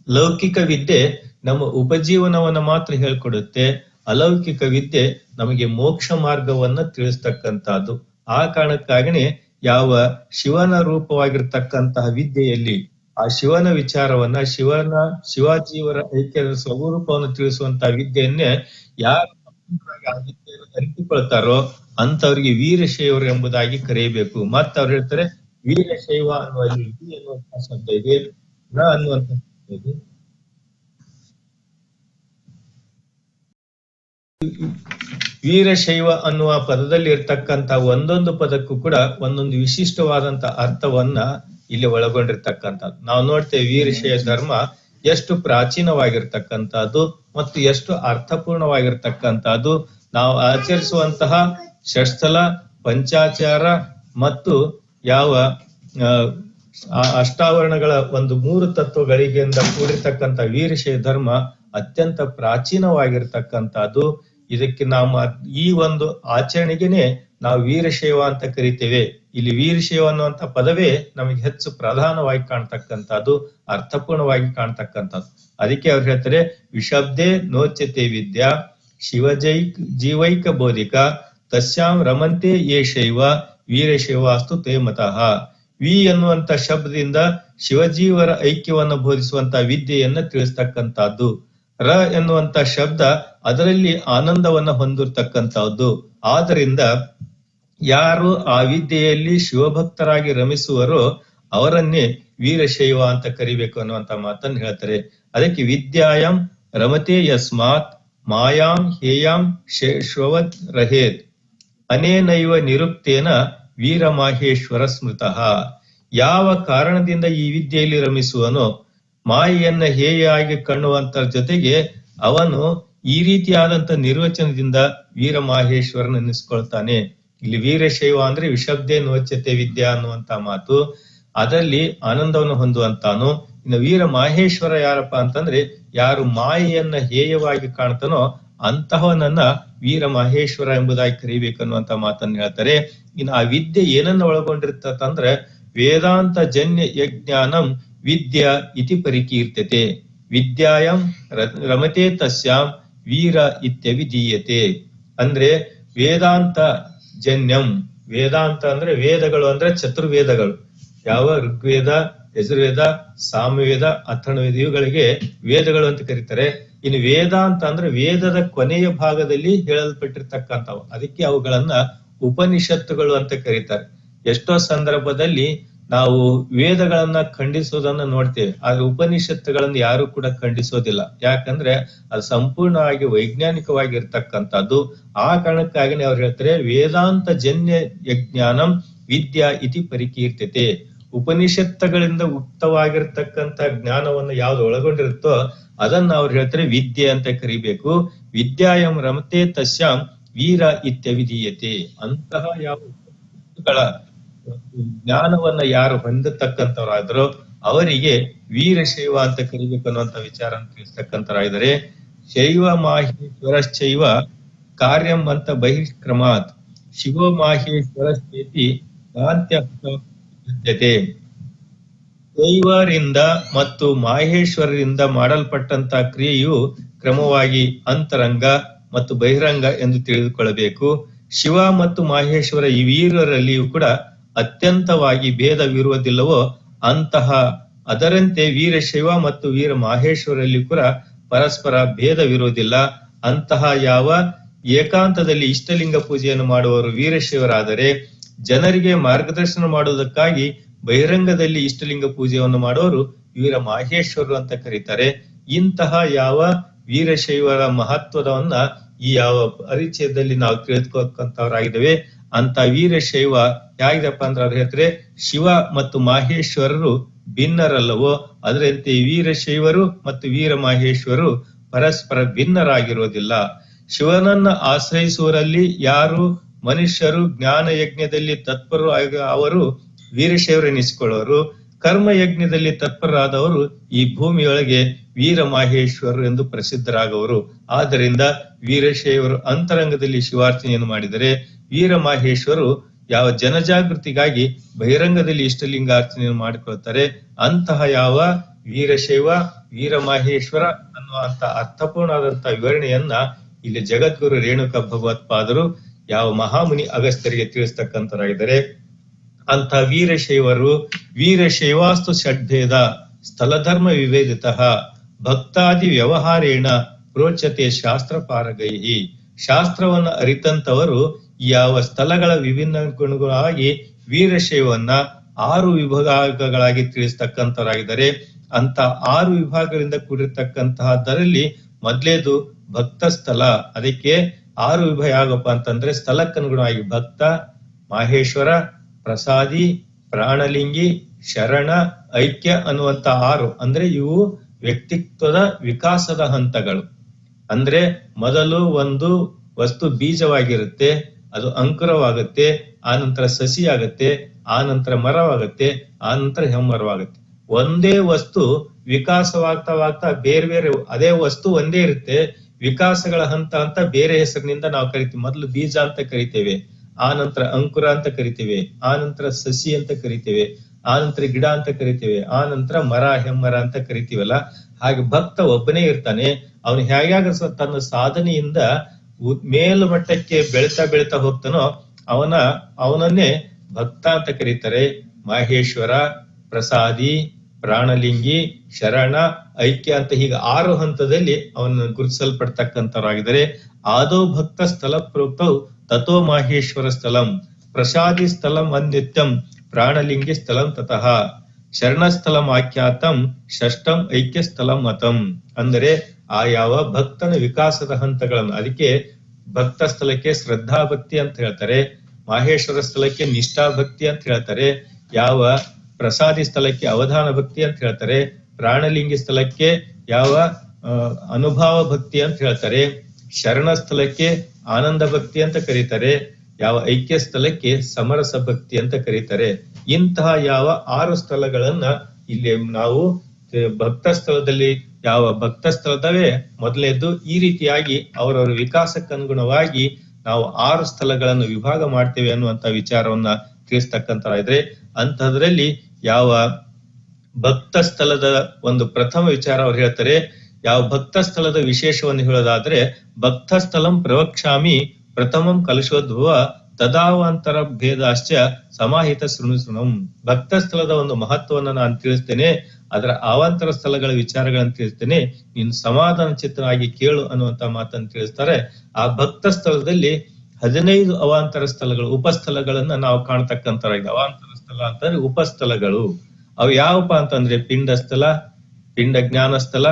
ಲೌಕಿಕ ವಿದ್ಯೆ ನಮ್ಮ ಉಪಜೀವನವನ್ನ ಮಾತ್ರ ಹೇಳ್ಕೊಡುತ್ತೆ. ಅಲೌಕಿಕ ವಿದ್ಯೆ ನಮಗೆ ಮೋಕ್ಷ ಮಾರ್ಗವನ್ನ ತಿಳಿಸ್ತಕ್ಕಂತಹದ್ದು ಆ ಕಾರಣಕ್ಕಾಗಿನೇ ಯಾವ ಶಿವನ ರೂಪವಾಗಿರ್ತಕ್ಕಂತಹ ವಿದ್ಯೆಯಲ್ಲಿ ಆ ಶಿವನ ವಿಚಾರವನ್ನ, ಶಿವನ ಶಿವಾಜೀವರ ಐಕ್ಯದ ಸ್ವರೂಪವನ್ನು ತಿಳಿಸುವಂತಹ ವಿದ್ಯೆಯನ್ನೇ ಯಾರು ಅರಿತುಕೊಳ್ತಾರೋ ಅಂತವರಿಗೆ ವೀರಶೈವರು ಎಂಬುದಾಗಿ ಕರೆಯಬೇಕು. ಮತ್ತೆ ಅವ್ರು ಹೇಳ್ತಾರೆ ವೀರಶೈವ ಅನ್ನುವ ಅನ್ನುವಂತಹ ಶಬ್ದ ಇದೆ. ನ ಅನ್ನುವಂತ ಇದೆ. ವೀರಶೈವ ಅನ್ನುವ ಪದದಲ್ಲಿ ಇರ್ತಕ್ಕಂತ ಒಂದೊಂದು ಪದಕ್ಕೂ ಕೂಡ ಒಂದೊಂದು ವಿಶಿಷ್ಟವಾದಂತ ಅರ್ಥವನ್ನ ಇಲ್ಲಿ ಒಳಗೊಂಡಿರ್ತಕ್ಕಂಥ ನಾವು ನೋಡ್ತೇವೆ ವೀರಶೈವ ಧರ್ಮ ಎಷ್ಟು ಪ್ರಾಚೀನವಾಗಿರ್ತಕ್ಕಂಥದ್ದು ಮತ್ತು ಎಷ್ಟು ಅರ್ಥಪೂರ್ಣವಾಗಿರ್ತಕ್ಕಂಥದ್ದು. ನಾವು ಆಚರಿಸುವಂತಹ ಷಷ್ಠಲ, ಪಂಚಾಚಾರ ಮತ್ತು ಯಾವ ಅಷ್ಟಾವರಣಗಳ ಒಂದು ಮೂರು ತತ್ವಗಳಿಗಿಂದ ಕೂಡಿರ್ತಕ್ಕಂತ ವೀರಶೈವ ಧರ್ಮ ಅತ್ಯಂತ ಪ್ರಾಚೀನವಾಗಿರ್ತಕ್ಕಂಥದ್ದು. ಇದಕ್ಕೆ ನಾವು ಈ ಒಂದು ಆಚರಣೆಗೆನೆ ನಾವು ವೀರಶೈವ ಅಂತ ಕರಿತೇವೆ. ಇಲ್ಲಿ ವೀರಶೈವ ಅನ್ನುವಂತ ಪದವೇ ನಮಗೆ ಹೆಚ್ಚು ಪ್ರಧಾನವಾಗಿ ಕಾಣ್ತಕ್ಕಂಥದ್ದು, ಅರ್ಥಪೂರ್ಣವಾಗಿ ಕಾಣ್ತಕ್ಕಂಥದ್ದು. ಅದಕ್ಕೆ ಅವ್ರು ಹೇಳ್ತಾರೆ ವಿಶಬ್ದೆ ನೋಚ್ಯತೆ ವಿದ್ಯಾ, ಶಿವಜೈ, ಜೀವೈಕ ಬೋಧಿಕ ತಸ್ಯಾಂ ರಮಂತೆ ಯೇ ಶೈವ ವೀರಶೈವಾಸ್ತು ತೇ ಮತಃ. ವಿ ಎನ್ನುವಂತ ಶಬ್ದದಿಂದ ಶಿವಜೀವರ ಐಕ್ಯವನ್ನು ಬೋಧಿಸುವಂತ ವಿದ್ಯೆಯನ್ನ ತಿಳಿಸ್ತಕ್ಕಂತಹದ್ದು ರ ಎನ್ನುವಂತ ಶಬ್ದ ಅದರಲ್ಲಿ ಆನಂದವನ್ನ ಹೊಂದಿರತಕ್ಕಂತಹದ್ದು ಆದ್ದರಿಂದ ಯಾರು ಆ ವಿದ್ಯೆಯಲ್ಲಿ ಶಿವಭಕ್ತರಾಗಿ ರಮಿಸುವರೋ ಅವರನ್ನೇ ವೀರಶೈವ ಅಂತ ಕರಿಬೇಕು ಅನ್ನುವಂತ ಮಾತನ್ನು ಹೇಳ್ತಾರೆ. ಅದಕ್ಕೆ ವಿದ್ಯಾಯಂ ರಮತೆ ಯಸ್ಮಾತ್, ಮಾಯಾಂ ಹೇಯಾಂ ಶೇಶ್ವವತ್ ರಹೇತ್. ಅನೇನೈವ ನಿರುಕ್ತೇನ ವೀರಮಾಹೇಶ್ವರ ಸ್ಮೃತಃ? ಯಾವ ಕಾರಣದಿಂದ ಈ ವಿದ್ಯೆಯಲ್ಲಿ ರಮಿಸುವನೋ? ಮಾಯೆಯನ್ನ ಹೇಯಾಗಿ ಕಾಣುವಂತ ಜೊತೆಗೆ ಅವನು ಈ ರೀತಿಯಾದಂತ ನಿರ್ವಚನದಿಂದ ವೀರಮಾಹೇಶ್ವರನ ನೆನೆಸ್ಕೊಳ್ತಾನೆ ಇಲ್ಲಿ ವೀರಶೈವ ಅಂದ್ರೆ ವಿಶಬ್ದೆ ನೋಚ್ಯತೆ ವಿದ್ಯಾ ಅನ್ನುವಂತ ಮಾತು. ಅದರಲ್ಲಿ ಆನಂದವನ್ನು ಹೊಂದುವಂತಾನು. ಇನ್ನು ವೀರ ಮಾಹೇಶ್ವರ ಯಾರಪ್ಪ ಅಂತಂದ್ರೆ ಯಾರು ಮಾಯೆಯನ್ನ ಹೇಯವಾಗಿ ಕಾಣ್ತಾನೋ ಅಂತಹವನನ್ನ ವೀರ ಮಹೇಶ್ವರ ಎಂಬುದಾಗಿ ಕರಿಬೇಕನ್ನುವಂತ ಮಾತನ್ನ ಹೇಳ್ತಾರೆ. ಇನ್ನು ಆ ವಿದ್ಯೆ ಏನನ್ನ ಒಳಗೊಂಡಿರ್ತಂದ್ರೆ ವೇದಾಂತ ಜನ್ಯ ಯಜ್ಞಾನಂ ವಿದ್ಯಾ ಇತಿ ಪರಿಕೀರ್ತತೆ. ವಿದ್ಯಾಯಂ ರಮತೆ ತಸ್ಯಾಂ ವೀರ ಇತ್ಯವಿಧೀಯತೆ ಅಂದ್ರೆ ವೇದಾಂತ ಜನ್ಯಂ. ವೇದಾಂತ ಅಂದ್ರೆ ವೇದಗಳು ಅಂದ್ರೆ ಚತುರ್ವೇದಗಳು. ಯಾವ ಋಗ್ವೇದ, ಯಜುರ್ವೇದ, ಸಾಮವೇದ ಅಥರ್ಣವೇದ ಇವುಗಳಿಗೆ ವೇದಗಳು ಅಂತ ಕರೀತಾರೆ. ಇನ್ನು ವೇದಾಂತ ಅಂದ್ರೆ ವೇದದ ಕೊನೆಯ ಭಾಗದಲ್ಲಿ ಹೇಳಲ್ಪಟ್ಟಿರ್ತಕ್ಕಂಥವು. ಅದಕ್ಕೆ ಅವುಗಳನ್ನ ಉಪನಿಷತ್ತುಗಳು ಅಂತ ಕರೀತಾರೆ. ಎಷ್ಟೋ ಸಂದರ್ಭದಲ್ಲಿ ನಾವು ವೇದಗಳನ್ನ ಖಂಡಿಸೋದನ್ನ ನೋಡ್ತೇವೆ. ಆದ್ರೆ ಉಪನಿಷತ್ತುಗಳನ್ನ ಯಾರು ಕೂಡ ಖಂಡಿಸೋದಿಲ್ಲ. ಯಾಕಂದ್ರೆ ಅದು ಸಂಪೂರ್ಣವಾಗಿ ವೈಜ್ಞಾನಿಕವಾಗಿ ಇರ್ತಕ್ಕಂಥದ್ದು ಆ ಕಾರಣಕ್ಕಾಗಿನೇ ಅವ್ರು ಹೇಳ್ತಾರೆ, ವೇದಾಂತ ಜನ್ಯ ಯಜ್ಞಾನಂ ವಿದ್ಯಾ ಇತಿ ಪರಿಕೀರ್ತತೆ ಉಪನಿಷತ್ತುಗಳಿಂದ ಉಕ್ತವಾಗಿರ್ತಕ್ಕಂಥ ಜ್ಞಾನವನ್ನು ಯಾವ್ದು ಒಳಗೊಂಡಿರುತ್ತೋ ಅದನ್ನ ಅವ್ರು ಹೇಳ್ತಾರೆ ವಿದ್ಯೆ ಅಂತ ಕರಿಬೇಕು. ವಿದ್ಯಾಯಂ ರಮತೆ ತಸ್ಯಾಂ ವೀರ ಇತ್ಯವಿಧೀಯತೆ. ಅಂತಹ ಯಾವ ಜ್ಞಾನವನ್ನ ಯಾರು ಹೊಂದತಕ್ಕಂಥವ್ರಾದ್ರೋ ಅವರಿಗೆ ವೀರಶೈವ ಅಂತ ಕರಿಬೇಕು ಅನ್ನುವಂತ ವಿಚಾರ ತಿಳಿಸ್ತಕ್ಕಂಥರಾಗಿದ್ದಾರೆ ಶೈವ ಮಾಹೇಶ್ವರಶ್ಚೈವ ಕಾರ್ಯಂ ಅಂತ ಬಹಿಷ್ಕ್ರಮಾತ್ ಶಿವೋ ಮಾಹೇಶ್ವರಶ್ಚೇತಿ ನಾಂತ್ಯ ವಿದ್ಯತೆ ಶೈವರಿಂದ ಮತ್ತು ಮಾಹೇಶ್ವರರಿಂದ ಮಾಡಲ್ಪಟ್ಟಂತ ಕ್ರಿಯೆಯು ಕ್ರಮವಾಗಿ ಅಂತರಂಗ ಮತ್ತು ಬಹಿರಂಗ ಎಂದು ತಿಳಿದುಕೊಳ್ಳಬೇಕು. ಶಿವ ಮತ್ತು ಮಾಹೇಶ್ವರ ಈ ವೀರರಲ್ಲಿಯೂ ಕೂಡ ಅತ್ಯಂತವಾಗಿ ಭೇದವಿರುವುದಿಲ್ಲವೋ, ಅಂತಹ ಅದರಂತೆ ವೀರಶೈವ ಮತ್ತು ವೀರ ಮಾಹೇಶ್ವರಲ್ಲಿ ಕೂಡ ಪರಸ್ಪರ ಭೇದವಿರುವುದಿಲ್ಲ. ಅಂತಹ ಯಾವ ಏಕಾಂತದಲ್ಲಿ ಇಷ್ಟಲಿಂಗ ಪೂಜೆಯನ್ನು ಮಾಡುವವರು ವೀರಶಿವರಾದರೆ ಜನರಿಗೆ ಮಾರ್ಗದರ್ಶನ ಮಾಡುವುದಕ್ಕಾಗಿ ಬಹಿರಂಗದಲ್ಲಿ ಇಷ್ಟಲಿಂಗ ಪೂಜೆಯನ್ನು ಮಾಡೋರು ವೀರ ಮಾಹೇಶ್ವರರು ಅಂತ ಕರೀತಾರೆ. ಇಂತಹ ಯಾವ ವೀರಶೈವರ ಮಹತ್ವದವನ್ನ ಈ ಯಾವ ಪರಿಚಯದಲ್ಲಿ ನಾವು ತಿಳಿದುಕೋಕ್ಕಂತವರಾಗಿದ್ದೇವೆ ಅಂತ ವೀರಶೈವ ಹೇಗಿದಪ್ಪ ಅಂದ್ರೆ ಅವ್ರು ಹೇಳ್ತಾರೆ, ಶಿವ ಮತ್ತು ಮಾಹೇಶ್ವರರು ಭಿನ್ನರಲ್ಲವೋ, ಅದರಂತೆ ವೀರಶೈವರು ಮತ್ತು ವೀರ ಮಾಹೇಶ್ವರರು ಪರಸ್ಪರ ಭಿನ್ನರಾಗಿರೋದಿಲ್ಲ. ಶಿವನನ್ನ ಆಶ್ರಯಿಸುವರಲ್ಲಿ ಯಾರು? ಮನುಷ್ಯರು ಜ್ಞಾನ ಯಜ್ಞದಲ್ಲಿ ತತ್ಪರರು ಆಗ, ಅವರು ವೀರಶೈವರೆನಿಸಿಕೊಳ್ಳೋರು ಕರ್ಮ ಯಜ್ಞದಲ್ಲಿ ತತ್ಪರರಾದವರು ಈ ಭೂಮಿಯೊಳಗೆ ವೀರ ಮಾಹೇಶ್ವರರು ಎಂದು ಪ್ರಸಿದ್ಧರಾಗವರು. ಆದ್ದರಿಂದ ವೀರಶೈವರು ಅಂತರಂಗದಲ್ಲಿ ಶಿವಾರ್ಚನೆಯನ್ನು ಮಾಡಿದರೆ ವೀರ ಮಾಹೇಶ್ವರು ಯಾವ ಜನಜಾಗೃತಿಗಾಗಿ ಬಹಿರಂಗದಲ್ಲಿ ಇಷ್ಟಲಿಂಗಾರ್ಚನೆಯನ್ನು ಮಾಡಿಕೊಳ್ತಾರೆ ಅಂತಹ ಯಾವ ವೀರಶೈವ ವೀರ ಮಾಹೇಶ್ವರ ಅನ್ನುವಂತ ಅರ್ಥಪೂರ್ಣವಾದಂತಹ ವಿವರಣೆಯನ್ನ ಇಲ್ಲಿ ಜಗದ್ಗುರು ರೇಣುಕ ಭಗವತ್ಪಾದರು ಯಾವ ಮಹಾಮುನಿ ಅಗಸ್ತ್ಯರಿಗೆ ತಿಳಿಸ್ತಕ್ಕಂಥರಾಗಿದ್ದಾರೆ ಅಂತ ವೀರಶೈವರು ವೀರಶೈವಾಸ್ತು ಷಡ್ಭೇದ ಸ್ಥಳಧರ್ಮ ವಿವೇದಿತ ಭಕ್ತಾದಿ ವ್ಯವಹಾರೇಣ ರೋಚತೆ ಶಾಸ್ತ್ರ ಪಾರಗೈಹಿ ಶಾಸ್ತ್ರವನ್ನ ಅರಿತಂತವರು ಯಾವ ಸ್ಥಳಗಳ ವಿಭಿನ್ನ ಗುಣಗಳಾಗಿ ವೀರಶೈವನ್ನ ಆರು ವಿಭಾಗಗಳಾಗಿ ತಿಳಿಸ್ತಕ್ಕಂಥವರಾಗಿದ್ದಾರೆ. ಅಂತ ಆರು ವಿಭಾಗಗಳಿಂದ ಕೂಡಿರ್ತಕ್ಕಂತಹದರಲ್ಲಿ ಮೊದಲೇದು ಭಕ್ತ ಸ್ಥಳ ಅದಕ್ಕೆ ಆರು ವಿಭಾಗ ಯಾಗಪ್ಪ ಅಂತಂದ್ರೆ ಸ್ಥಳಕ್ಕನುಗುಣವಾಗಿ ಭಕ್ತ, ಮಾಹೇಶ್ವರ ಪ್ರಸಾದಿ, ಪ್ರಾಣಲಿಂಗಿ, ಶರಣ, ಐಕ್ಯ ಅನ್ನುವಂತ ಆರು. ಅಂದ್ರೆ ಇವು ವ್ಯಕ್ತಿತ್ವದ ವಿಕಾಸದ ಹಂತಗಳು. ಅಂದ್ರೆ ಮೊದಲು ಒಂದು ವಸ್ತು ಬೀಜವಾಗಿರುತ್ತೆ, ಅದು ಅಂಕುರವಾಗುತ್ತೆ, ಆ ನಂತರ ಸಸಿ ಆಗುತ್ತೆ ಆ ನಂತರ ಮರವಾಗುತ್ತೆ, ಆ ನಂತರ ಹೆಮ್ಮರವಾಗುತ್ತೆ. ಒಂದೇ ವಸ್ತು ವಿಕಾಸವಾಗ್ತಾವಾಗ್ತಾ ಬೇರೆ ಬೇರೆ, ಅದೇ ವಸ್ತು ಒಂದೇ ಇರುತ್ತೆ, ವಿಕಾಸಗಳ ಹಂತ ಅಂತ ಬೇರೆ ಹೆಸರಿನಿಂದ ನಾವು ಕರಿತೀವಿ. ಮೊದಲು ಬೀಜ ಅಂತ ಕರಿತೇವೆ. ಆ ನಂತರ ಅಂಕುರ ಅಂತ ಕರಿತೇವೆ, ಆ ನಂತರ ಸಸಿ ಅಂತ ಕರಿತೇವೆ, ಆ ನಂತರ ಗಿಡ ಅಂತ ಕರಿತೇವೆ, ಆ ನಂತರ ಮರ, ಹೆಮ್ಮರ ಅಂತ ಕರಿತೀವಲ್ಲ? ಹಾಗೆ ಭಕ್ತ ಒಬ್ಬನೇ ಇರ್ತಾನೆ, ಅವನು ಹೇಗ್ಯಾಗ ಸ- ತನ್ನ ಸಾಧನೆಯಿಂದ ಉ- ಮೇಲ್ಮಟ್ಟಕ್ಕೆ ಬೆಳ್ತಾ ಬೆಳ್ತಾ ಹೋಗ್ತಾನೋ, ಅವನ, ಅವನನ್ನೇ ಭಕ್ತ ಅಂತ ಕರೀತಾರೆ. ಮಾಹೇಶ್ವರ, ಪ್ರಸಾದಿ, ಪ್ರಾಣಲಿಂಗಿ, ಶರಣ, ಐಕ್ಯ ಅಂತ ಹೀಗೆ ಆರು ಹಂತದಲ್ಲಿ ಅವನನ್ನು ಗುರುತಿಸಲ್ಪಡ್ತಕ್ಕಂಥವರಾಗಿದ್ದಾರೆ. ಆದೋ ಭಕ್ತ ಸ್ಥಳ ಪ್ರೋಕ್ತವು ತಥೋ ಮಾಹೇಶ್ವರ ಸ್ಥಳಂ ಪ್ರಸಾದಿ ಸ್ಥಳಂ ಅನ್ಯತ್ಯಂ ಪ್ರಾಣಲಿಂಗಿ ಸ್ಥಳಂ ತತಃ ಶರಣಸ್ಥಳಂ ಆಖ್ಯಾತಂ ಷಷ್ಟಂ ಐಕ್ಯ ಸ್ಥಳಂ ಮತಂ ಅಂದರೆ ಆ ಯಾವ ಭಕ್ತನ ವಿಕಾಸದ ಹಂತಗಳನ್ನು, ಅದಕ್ಕೆ ಭಕ್ತ ಸ್ಥಳಕ್ಕೆ ಶ್ರದ್ಧಾ ಭಕ್ತಿ ಅಂತ ಹೇಳ್ತಾರೆ, ಮಾಹೇಶ್ವರ ಸ್ಥಳಕ್ಕೆ ನಿಷ್ಠಾ ಭಕ್ತಿ ಅಂತ ಹೇಳ್ತಾರೆ, ಯಾವ ಪ್ರಸಾದಿ ಸ್ಥಳಕ್ಕೆ ಅವಧಾನ ಭಕ್ತಿ ಅಂತ ಹೇಳ್ತಾರೆ, ಪ್ರಾಣಲಿಂಗಿ ಸ್ಥಳಕ್ಕೆ ಯಾವ ಅನುಭವ ಭಕ್ತಿ ಅಂತ ಹೇಳ್ತಾರೆ, ಶರಣ ಸ್ಥಳಕ್ಕೆ ಆನಂದ ಭಕ್ತಿ ಅಂತ ಕರೀತಾರೆ, ಯಾವ ಐಕ್ಯ ಸ್ಥಳಕ್ಕೆ ಸಮರಸ ಭಕ್ತಿ ಅಂತ ಕರೀತಾರೆ. ಇಂತಹ ಯಾವ ಆರು ಸ್ಥಳಗಳನ್ನ ಇಲ್ಲಿ ನಾವು ಭಕ್ತ ಸ್ಥಳದಲ್ಲಿ, ಯಾವ ಭಕ್ತ ಸ್ಥಳದವೇ ಮೊದಲನೇದ್ದು ಈ ರೀತಿಯಾಗಿ ಅವರವರ ವಿಕಾಸಕ್ಕನುಗುಣವಾಗಿ ನಾವು ಆರು ಸ್ಥಳಗಳನ್ನು ವಿಭಾಗ ಮಾಡ್ತೇವೆ ಅನ್ನುವಂತ ವಿಚಾರವನ್ನ ತಿಳಿಸ್ತಕ್ಕಂತ ಅಂತಹದ್ರಲ್ಲಿ ಯಾವ ಭಕ್ತ ಸ್ಥಳದ ಒಂದು ಪ್ರಥಮ ವಿಚಾರ ಅವ್ರು ಹೇಳ್ತಾರೆ ಯಾವ ಭಕ್ತ ಸ್ಥಳದ ವಿಶೇಷವನ್ನು ಹೇಳೋದಾದ್ರೆ, ಭಕ್ತ ಸ್ಥಳಂ ಪ್ರವಕ್ಷಾಮಿ ಪ್ರಥಮಂ ಕಲಶೋದ್ಭವ ತದಾವಾಂತರ ಭೇದಾಶ್ಚ ಸಮಾಹಿತ ಶೃಣು ಶೃಣಂ. ಭಕ್ತ ಸ್ಥಳದ ಒಂದು ಮಹತ್ವವನ್ನು ನಾನು ತಿಳಿಸ್ತೇನೆ, ಅದರ ಅವಾಂತರ ಸ್ಥಳಗಳ ವಿಚಾರಗಳನ್ನು ತಿಳಿಸ್ತೇನೆ, ನೀನು ಸಮಾಧಾನ ಚಿತ್ತನಾಗಿ ಕೇಳು ಅನ್ನುವಂತ ಮಾತನ್ನು ತಿಳಿಸ್ತಾರೆ. ಆ ಭಕ್ತ ಸ್ಥಳದಲ್ಲಿ ಹದಿನೈದು ಅವಾಂತರ ಸ್ಥಳಗಳು, ಉಪಸ್ಥಳಗಳನ್ನ ನಾವು ಕಾಣ್ತಕ್ಕಂತ ಅವಾಂತರ ಸ್ಥಳ ಅಂತಂದ್ರೆ ಉಪಸ್ಥಳಗಳು. ಅವು ಯಾವಪ್ಪ ಅಂತಂದ್ರೆ ಪಿಂಡ ಸ್ಥಳ ಪಿಂಡ ಜ್ಞಾನ ಸ್ಥಳ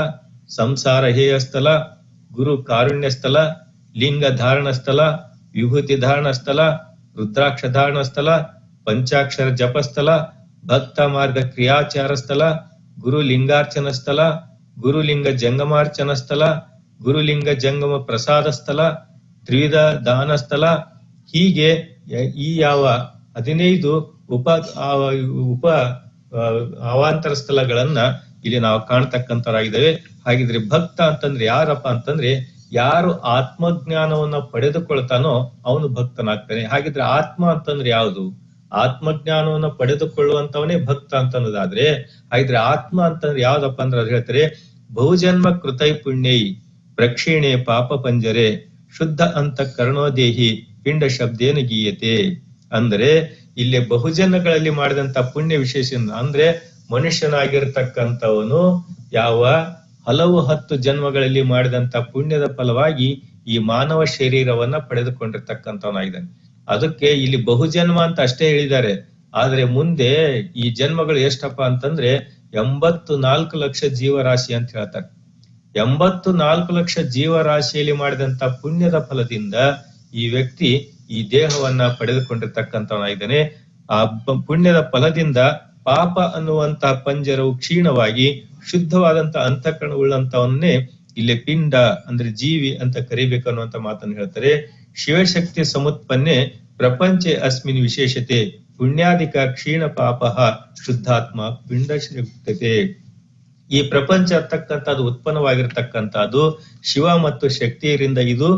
ಸಂಸಾರ ಹೇಯ ಸ್ಥಳ, ಗುರು ಕಾರುಣ್ಯ ಸ್ಥಳ, ಲಿಂಗ ಧಾರಣ ಸ್ಥಳ, ವಿಭೂತಿ ಧಾರಣ ಸ್ಥಳ, ರುದ್ರಾಕ್ಷ ಧಾರಣ ಸ್ಥಳ, ಪಂಚಾಕ್ಷರ ಜಪ ಸ್ಥಳ, ಭಕ್ತ ಮಾರ್ಗ ಕ್ರಿಯಾಚಾರ ಸ್ಥಳ, ಗುರು ಲಿಂಗಾರ್ಚನ ಸ್ಥಳ ಗುರುಲಿಂಗ ಜಂಗಮಾರ್ಚನ ಸ್ಥಳ ಗುರುಲಿಂಗ ಜಂಗಮ ಪ್ರಸಾದ ಸ್ಥಳ, ತ್ರಿವಿಧ ದಾನ ಸ್ಥಳ. ಹೀಗೆ ಈ ಯಾವ ಹದಿನೈದು ಉಪ ಉಪ ಅವಾಂತರ ಸ್ಥಳಗಳನ್ನ ಇಲ್ಲಿ ನಾವು ಕಾಣ್ತಕ್ಕಂಥವರಾಗಿದ್ದೇವೆ. ಹಾಗಿದ್ರೆ ಭಕ್ತ ಅಂತಂದ್ರೆ ಯಾರಪ್ಪ ಅಂತಂದ್ರೆ ಯಾರು ಆತ್ಮಜ್ಞಾನವನ್ನ ಪಡೆದುಕೊಳ್ತಾನೋ ಅವನು ಭಕ್ತನಾಗ್ತಾನೆ. ಹಾಗಿದ್ರೆ ಆತ್ಮ ಅಂತಂದ್ರೆ ಯಾವುದು? ಆತ್ಮಜ್ಞಾನವನ್ನ ಪಡೆದುಕೊಳ್ಳುವಂತವನೇ ಭಕ್ತ ಅಂತ ಅನ್ನೋದಾದ್ರೆ ಹಾಗಿದ್ರೆ ಆತ್ಮ ಅಂತಂದ್ರೆ ಯಾವ್ದಪ್ಪ ಅಂದ್ರೆ ಅದು ಹೇಳ್ತಾರೆ, ಬಹುಜನ್ಮ ಕೃತೈ ಪುಣ್ಯೈ, ಪ್ರಕ್ಷೀಣೆ ಪಾಪ ಪಂಜರೆ, ಶುದ್ಧ ಅಂತ ಕರ್ಣೋದೇಹಿ ಪಿಂಡ ಶಬ್ದೇನ ಗೀಯತೆ. ಅಂದ್ರೆ, ಇಲ್ಲಿ ಬಹುಜನಗಳಲ್ಲಿ ಮಾಡಿದಂತ ಪುಣ್ಯ ವಿಶೇಷ ಅಂದ್ರೆ ಮನುಷ್ಯನಾಗಿರ್ತಕ್ಕಂಥವನು ಯಾವ ಹಲವು ಹತ್ತು ಜನ್ಮಗಳಲ್ಲಿ ಮಾಡಿದಂತ ಪುಣ್ಯದ ಫಲವಾಗಿ ಈ ಮಾನವ ಶರೀರವನ್ನ ಪಡೆದುಕೊಂಡಿರ್ತಕ್ಕಂಥವನಾಗಿದ್ದಾನೆ. ಅದಕ್ಕೆ ಇಲ್ಲಿ ಬಹುಜನ್ಮ ಅಂತ ಅಷ್ಟೇ ಹೇಳಿದ್ದಾರೆ. ಆದ್ರೆ ಮುಂದೆ ಈ ಜನ್ಮಗಳು ಎಷ್ಟಪ್ಪ ಅಂತಂದ್ರೆ ಎಂಬತ್ತು ನಾಲ್ಕು ಲಕ್ಷ ಜೀವರಾಶಿ ಅಂತ ಹೇಳ್ತಾರೆ. ಎಂಬತ್ತು ನಾಲ್ಕು ಲಕ್ಷ ಜೀವರಾಶಿಯಲ್ಲಿ ಮಾಡಿದಂತ ಪುಣ್ಯದ ಫಲದಿಂದ ಈ ವ್ಯಕ್ತಿ ಈ ದೇಹವನ್ನ ಪಡೆದುಕೊಂಡಿರ್ತಕ್ಕಂಥವನಾಗಿದ್ದಾನೆ. ಆ ಪುಣ್ಯದ ಫಲದಿಂದ ಪಾಪ ಅನ್ನುವಂತ ಪಂಜರವು ಕ್ಷೀಣವಾಗಿ ಶುದ್ಧವಾದಂತ ಅಂತಃಕರಣ ಉಳ್ಳಂತವನ್ನೇ ಇಲ್ಲಿ ಪಿಂಡ ಅಂದ್ರೆ ಜೀವಿ ಅಂತ ಕರಿಬೇಕು ಅನ್ನುವಂತ ಮಾತನ್ನು ಹೇಳ್ತಾರೆ. ಶಿವಶಕ್ತಿ ಸಮುತ್ಪನ್ನೆ ಪ್ರಪಂಚ ಅಸ್ಮಿನ್ ವಿಶೇಷತೆ. ಪುಣ್ಯಾಧಿಕ ಕ್ಷೀಣ ಪಾಪ ಶುದ್ಧಾತ್ಮ ಪಿಂಡ ಶಕ್ತತೆ ಈ ಪ್ರಪಂಚ ಅಂತಕ್ಕಂಥದ್ದು ಉತ್ಪನ್ನವಾಗಿರ್ತಕ್ಕಂಥದ್ದು ಶಿವ ಮತ್ತು ಶಕ್ತಿಯರಿಂದ ಇದು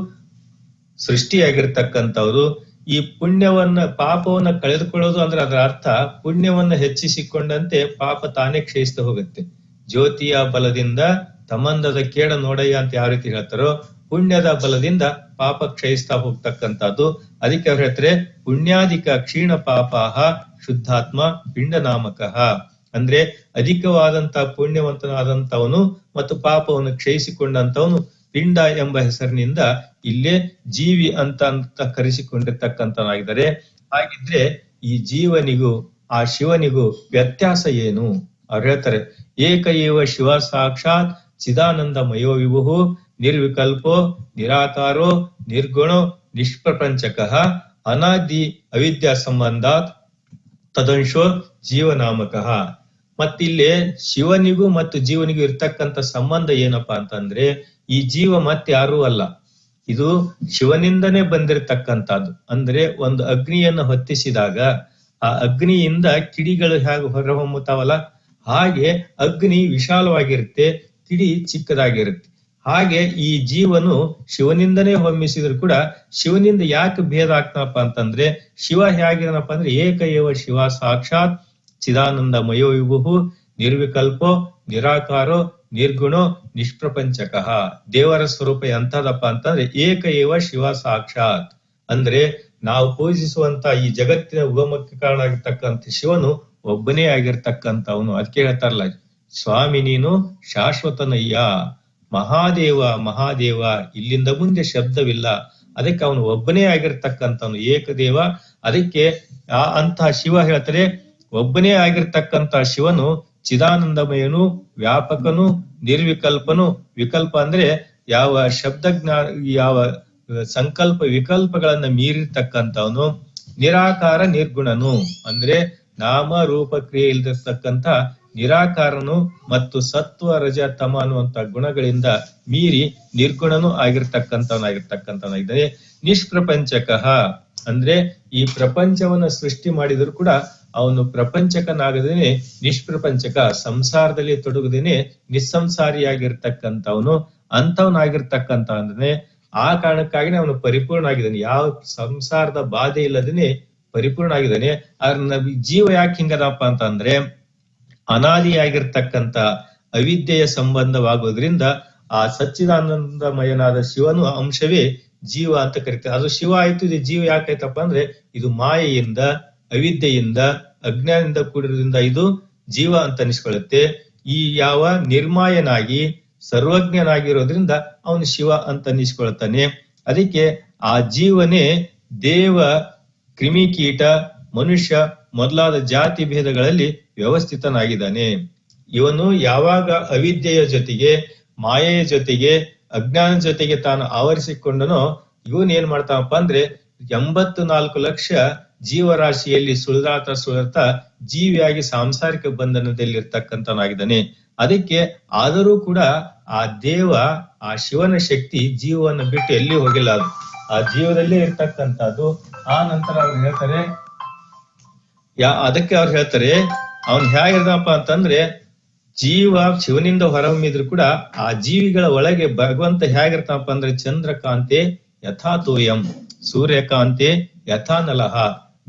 ಸೃಷ್ಟಿಯಾಗಿರ್ತಕ್ಕಂಥವ್ರು. ಈ ಪುಣ್ಯವನ್ನ ಪಾಪವನ್ನ ಕಳೆದುಕೊಳ್ಳೋದು ಅಂದ್ರೆ ಅದರ ಅರ್ಥ ಪುಣ್ಯವನ್ನ ಹೆಚ್ಚಿಸಿಕೊಂಡಂತೆ ಪಾಪ ತಾನೇ ಕ್ಷಯಿಸ್ತಾ ಹೋಗುತ್ತೆ. ಜ್ಯೋತಿಯ ಬಲದಿಂದ ತಮಂದದ ಕೇಡ ನೋಡಯ್ಯ ಅಂತ ಯಾವ ರೀತಿ ಹೇಳ್ತಾರೋ ಪುಣ್ಯದ ಬಲದಿಂದ ಪಾಪ ಕ್ಷಯಿಸ್ತಾ ಹೋಗ್ತಕ್ಕಂಥದ್ದು. ಅದಕ್ಕೆ ಅವ್ರು ಹೇಳ್ತಾರೆ, ಪುಣ್ಯಾಧಿಕ ಕ್ಷೀಣ ಪಾಪಾಹ ಶುದ್ಧಾತ್ಮ ಪಿಂಡ ನಾಮಕಃ ಅಂದ್ರೆ ಅಧಿಕವಾದಂತಹ ಪುಣ್ಯವಂತನಾದಂತವನು ಮತ್ತು ಪಾಪವನ್ನು ಕ್ಷಯಿಸಿಕೊಂಡಂತವನು ಪಿಂಡ ಎಂಬ ಹೆಸರಿನಿಂದ ಇಲ್ಲೇ ಜೀವಿ ಅಂತ ಅಂತ ಕರೆಸಿಕೊಂಡಿರ್ತಕ್ಕಂಥನಾಗಿದ್ದಾರೆ ಹಾಗಿದ್ರೆ ಈ ಜೀವನಿಗೂ, ಆ ಶಿವನಿಗೂ ವ್ಯತ್ಯಾಸ ಏನು? ಅವ್ರು ಹೇಳ್ತಾರೆ ಏಕ ಏವ ಶಿವ ಸಾಕ್ಷಾತ್ ಚಿದಾನಂದ ಮಯೋ ನಿರ್ವಿಕಲ್ಪೋ, ನಿರಾಕಾರೋ, ನಿರ್ಗುಣೋ, ನಿಷ್ಪ್ರಪಂಚಕ, ಅನಾದಿ ಅವಿದ್ಯಾ ಸಂಬಂಧಾತ್ ತದಂಶೋ ಜೀವನಾಮಕಃ. ಮತ್ತಿಲ್ಲಿ ಶಿವನಿಗೂ ಮತ್ತು ಜೀವನಿಗೂ ಇರ್ತಕ್ಕಂಥ ಸಂಬಂಧ ಏನಪ್ಪಾ ಅಂತಂದ್ರೆ, ಈ ಜೀವ ಮತ್ತೆ ಯಾರೂ ಅಲ್ಲ. ಇದು ಶಿವನಿಂದನೇ ಬಂದಿರತಕ್ಕಂಥದ್ದು. ಅಂದ್ರೆ ಒಂದು ಅಗ್ನಿಯನ್ನು ಹೊತ್ತಿಸಿದಾಗ, ಆ ಅಗ್ನಿಯಿಂದ ಕಿಡಿಗಳು ಹೇಗೆ ಹೊರಹೊಮ್ಮುತ್ತಾವಲ್ಲ, ಹಾಗೆ ಅಗ್ನಿ ವಿಶಾಲವಾಗಿರುತ್ತೆ, ಕಿಡಿ ಚಿಕ್ಕದಾಗಿರುತ್ತೆ. ಹಾಗೆ ಈ ಜೀವನು ಶಿವನಿಂದನೇ ಹೊಮ್ಮಿಸಿದ್ರು ಕೂಡ ಶಿವನಿಂದ ಯಾಕೆ ಭೇದ ಆಗ್ತಾನಪ್ಪ ಅಂತಂದ್ರೆ, ಶಿವ ಹೇಗಿದನಪ್ಪ ಅಂದ್ರೆ ಏಕ ಏವ ಶಿವ, ಸಾಕ್ಷಾತ್ ಚಿದಾನಂದ ಮಯೋ ವಿಭು ನಿರ್ವಿಕಲ್ಪೋ, ನಿರಾಕಾರೋ, ನಿರ್ಗುಣೋ, ನಿಷ್ಪ್ರಪಂಚಕಃ. ದೇವರ ಸ್ವರೂಪ ಎಂತದಪ್ಪ ಅಂತಂದ್ರೆ ಏಕ ಏವ ಶಿವ ಸಾಕ್ಷಾತ್. ಅಂದ್ರೆ ನಾವು ಪೂಜಿಸುವಂತ ಈ ಜಗತ್ತಿನ ಉಗಮಕ್ಕೆ ಕಾರಣ ಆಗಿರ್ತಕ್ಕಂಥ ಶಿವನು ಒಬ್ಬನೇ ಆಗಿರ್ತಕ್ಕಂಥವನು. ಅದಕ್ಕೆ ಹೇಳ್ತಾರಲ್ಲ, ಸ್ವಾಮಿ ನೀನು ಶಾಶ್ವತನಯ್ಯ. ಮಹಾದೇವ ಮಹಾದೇವ, ಇಲ್ಲಿಂದ ಮುಂದೆ ಶಬ್ದವಿಲ್ಲ. ಅದಕ್ಕೆ ಅವನು ಒಬ್ಬನೇ ಆಗಿರ್ತಕ್ಕಂಥವನು, ಏಕದೇವ. ಅದಕ್ಕೆ ಆ ಅಂತಹ ಶಿವ ಹೇಳ್ತಾರೆ ಒಬ್ಬನೇ ಆಗಿರ್ತಕ್ಕಂತ ಶಿವನು ಚಿದಾನಂದಮಯನು, ವ್ಯಾಪಕನು, ನಿರ್ವಿಕಲ್ಪನು. ವಿಕಲ್ಪ ಅಂದ್ರೆ ಯಾವ ಶಬ್ದ ಯಾವ ಸಂಕಲ್ಪ ವಿಕಲ್ಪಗಳನ್ನ ಮೀರಿರ್ತಕ್ಕಂಥವನು. ನಿರಾಕಾರ ನಿರ್ಗುಣನು ಅಂದ್ರೆ ನಾಮ, ರೂಪ, ಕ್ರಿಯೆ ಇಲ್ದಿರ್ತಕ್ಕಂಥ ನಿರಾಕಾರನು ಮತ್ತು ಸತ್ವ, ರಜ, ತಮ ಅನ್ನುವಂತ ಗುಣಗಳಿಂದ ಮೀರಿ ನಿರ್ಗುಣನು ಆಗಿರ್ತಕ್ಕಂಥವನಾಗಿರ್ತಕ್ಕಂಥವನಾಗಿದ್ದಾನೆ ನಿಷ್ಪ್ರಪಂಚಕಃ ಅಂದ್ರೆ ಈ ಪ್ರಪಂಚವನ್ನ ಸೃಷ್ಟಿ ಮಾಡಿದ್ರು ಕೂಡ ಅವನು ಪ್ರಪಂಚಕನಾಗದೇನೆ, ನಿಷ್ಪ್ರಪಂಚಕ ಸಂಸಾರದಲ್ಲಿ ತೊಡಗದೇನೆ, ನಿಸ್ಸಂಸಾರಿಯಾಗಿರ್ತಕ್ಕಂಥವನು ಅಂತವನಾಗಿರ್ತಕ್ಕಂಥ ಅಂದ್ರೆ ಆ ಕಾರಣಕ್ಕಾಗಿ ಅವನು ಪರಿಪೂರ್ಣ ಆಗಿದ್ದಾನೆ ಯಾವ ಸಂಸಾರದ ಬಾಧೆ ಇಲ್ಲದೇನೆ ಪರಿಪೂರ್ಣ ಆಗಿದ್ದಾನೆ ಆದ್ರೆ ಜೀವ ಯಾಕೆ ಹಿಂಗದಪ್ಪ ಅಂತ ಅಂದ್ರೆ ಅನಾದಿಯಾಗಿರ್ತಕ್ಕಂಥ ಅವಿದ್ಯೆಯ ಸಂಬಂಧವಾಗೋದ್ರಿಂದ ಆ ಸಚ್ಚಿದಾನಂದಮಯನಾದ ಶಿವನು ಅಂಶವೇ ಜೀವ ಅಂತ ಕರಿತಾರೆ. ಅದು ಶಿವ ಆಯ್ತು, ಇದು ಜೀವ ಯಾಕಾಯ್ತಪ್ಪ ಅಂದ್ರೆ, ಇದು ಮಾಯೆಯಿಂದ ಅವಿದ್ಯೆಯಿಂದ, ಅಜ್ಞಾನದಿಂದ ಕೂಡಿರೋದ್ರಿಂದ ಇದು ಜೀವ ಅಂತ ಅನಿಸ್ಕೊಳ್ಳುತ್ತೆ. ಈ ಯಾವ ನಿರ್ಮಾಯನಾಗಿ, ಸರ್ವಜ್ಞನಾಗಿರೋದ್ರಿಂದ ಅವನು ಶಿವ ಅಂತ ಅನಿಸ್ಕೊಳ್ತಾನೆ ಅದಕ್ಕೆ ಆ ಜೀವನೇ ದೇವ, ಕ್ರಿಮಿಕೀಟ, ಮನುಷ್ಯ ಮೊದಲಾದ ಜಾತಿ ಭೇದಗಳಲ್ಲಿ ವ್ಯವಸ್ಥಿತನಾಗಿದ್ದಾನೆ. ಇವನು ಯಾವಾಗ ಅವಿದ್ಯೆಯ ಜೊತೆಗೆ, ಮಾಯೆಯ ಜೊತೆಗೆ ಅಜ್ಞಾನ ಜೊತೆಗೆ ತಾನು ಆವರಿಸಿಕೊಂಡನೋ ಇವನ್ ಏನ್ ಮಾಡ್ತಾನಪ್ಪ ಅಂದ್ರೆ ಎಂಬತ್ತು ನಾಲ್ಕು ಲಕ್ಷ ಜೀವರಾಶಿಯಲ್ಲಿ ಸುಳಿದಾತ ಸುಳಿತ ಜೀವಿಯಾಗಿ ಸಾಂಸಾರಿಕ ಬಂಧನದಲ್ಲಿರ್ತಕ್ಕಂಥನಾಗಿದ್ದಾನೆ ಅದಕ್ಕೆ ಆದರೂ ಕೂಡ ಆ ದೇವ, ಆ ಶಿವನ ಶಕ್ತಿ ಜೀವವನ್ನು ಬಿಟ್ಟು ಎಲ್ಲಿ ಹೋಗಿಲ್ಲ ಅದು. ಆ ಜೀವದಲ್ಲೇ ಇರ್ತಕ್ಕಂಥದ್ದು. ಆ ನಂತರ ಅವ್ರು ಹೇಳ್ತಾರೆ, ಯಾ, ಅದಕ್ಕೆ ಅವ್ರು ಹೇಳ್ತಾರೆ, ಅವನ್ ಹೇಗಿರ್ದಪ್ಪ ಅಂತಂದ್ರೆ, ಜೀವ ಶಿವನಿಂದ ಹೊರಹೊಮ್ಮಿದ್ರು ಕೂಡ ಆ ಜೀವಿಗಳ ಒಳಗೆ ಭಗವಂತ ಹೇಗಿರ್ತಾನಪ್ಪ ಅಂದ್ರೆ ಚಂದ್ರಕಾಂತೆ ಯಥಾತೋಯಂ, ಸೂರ್ಯಕಾಂತೆ ಯಥಾನಲಹ.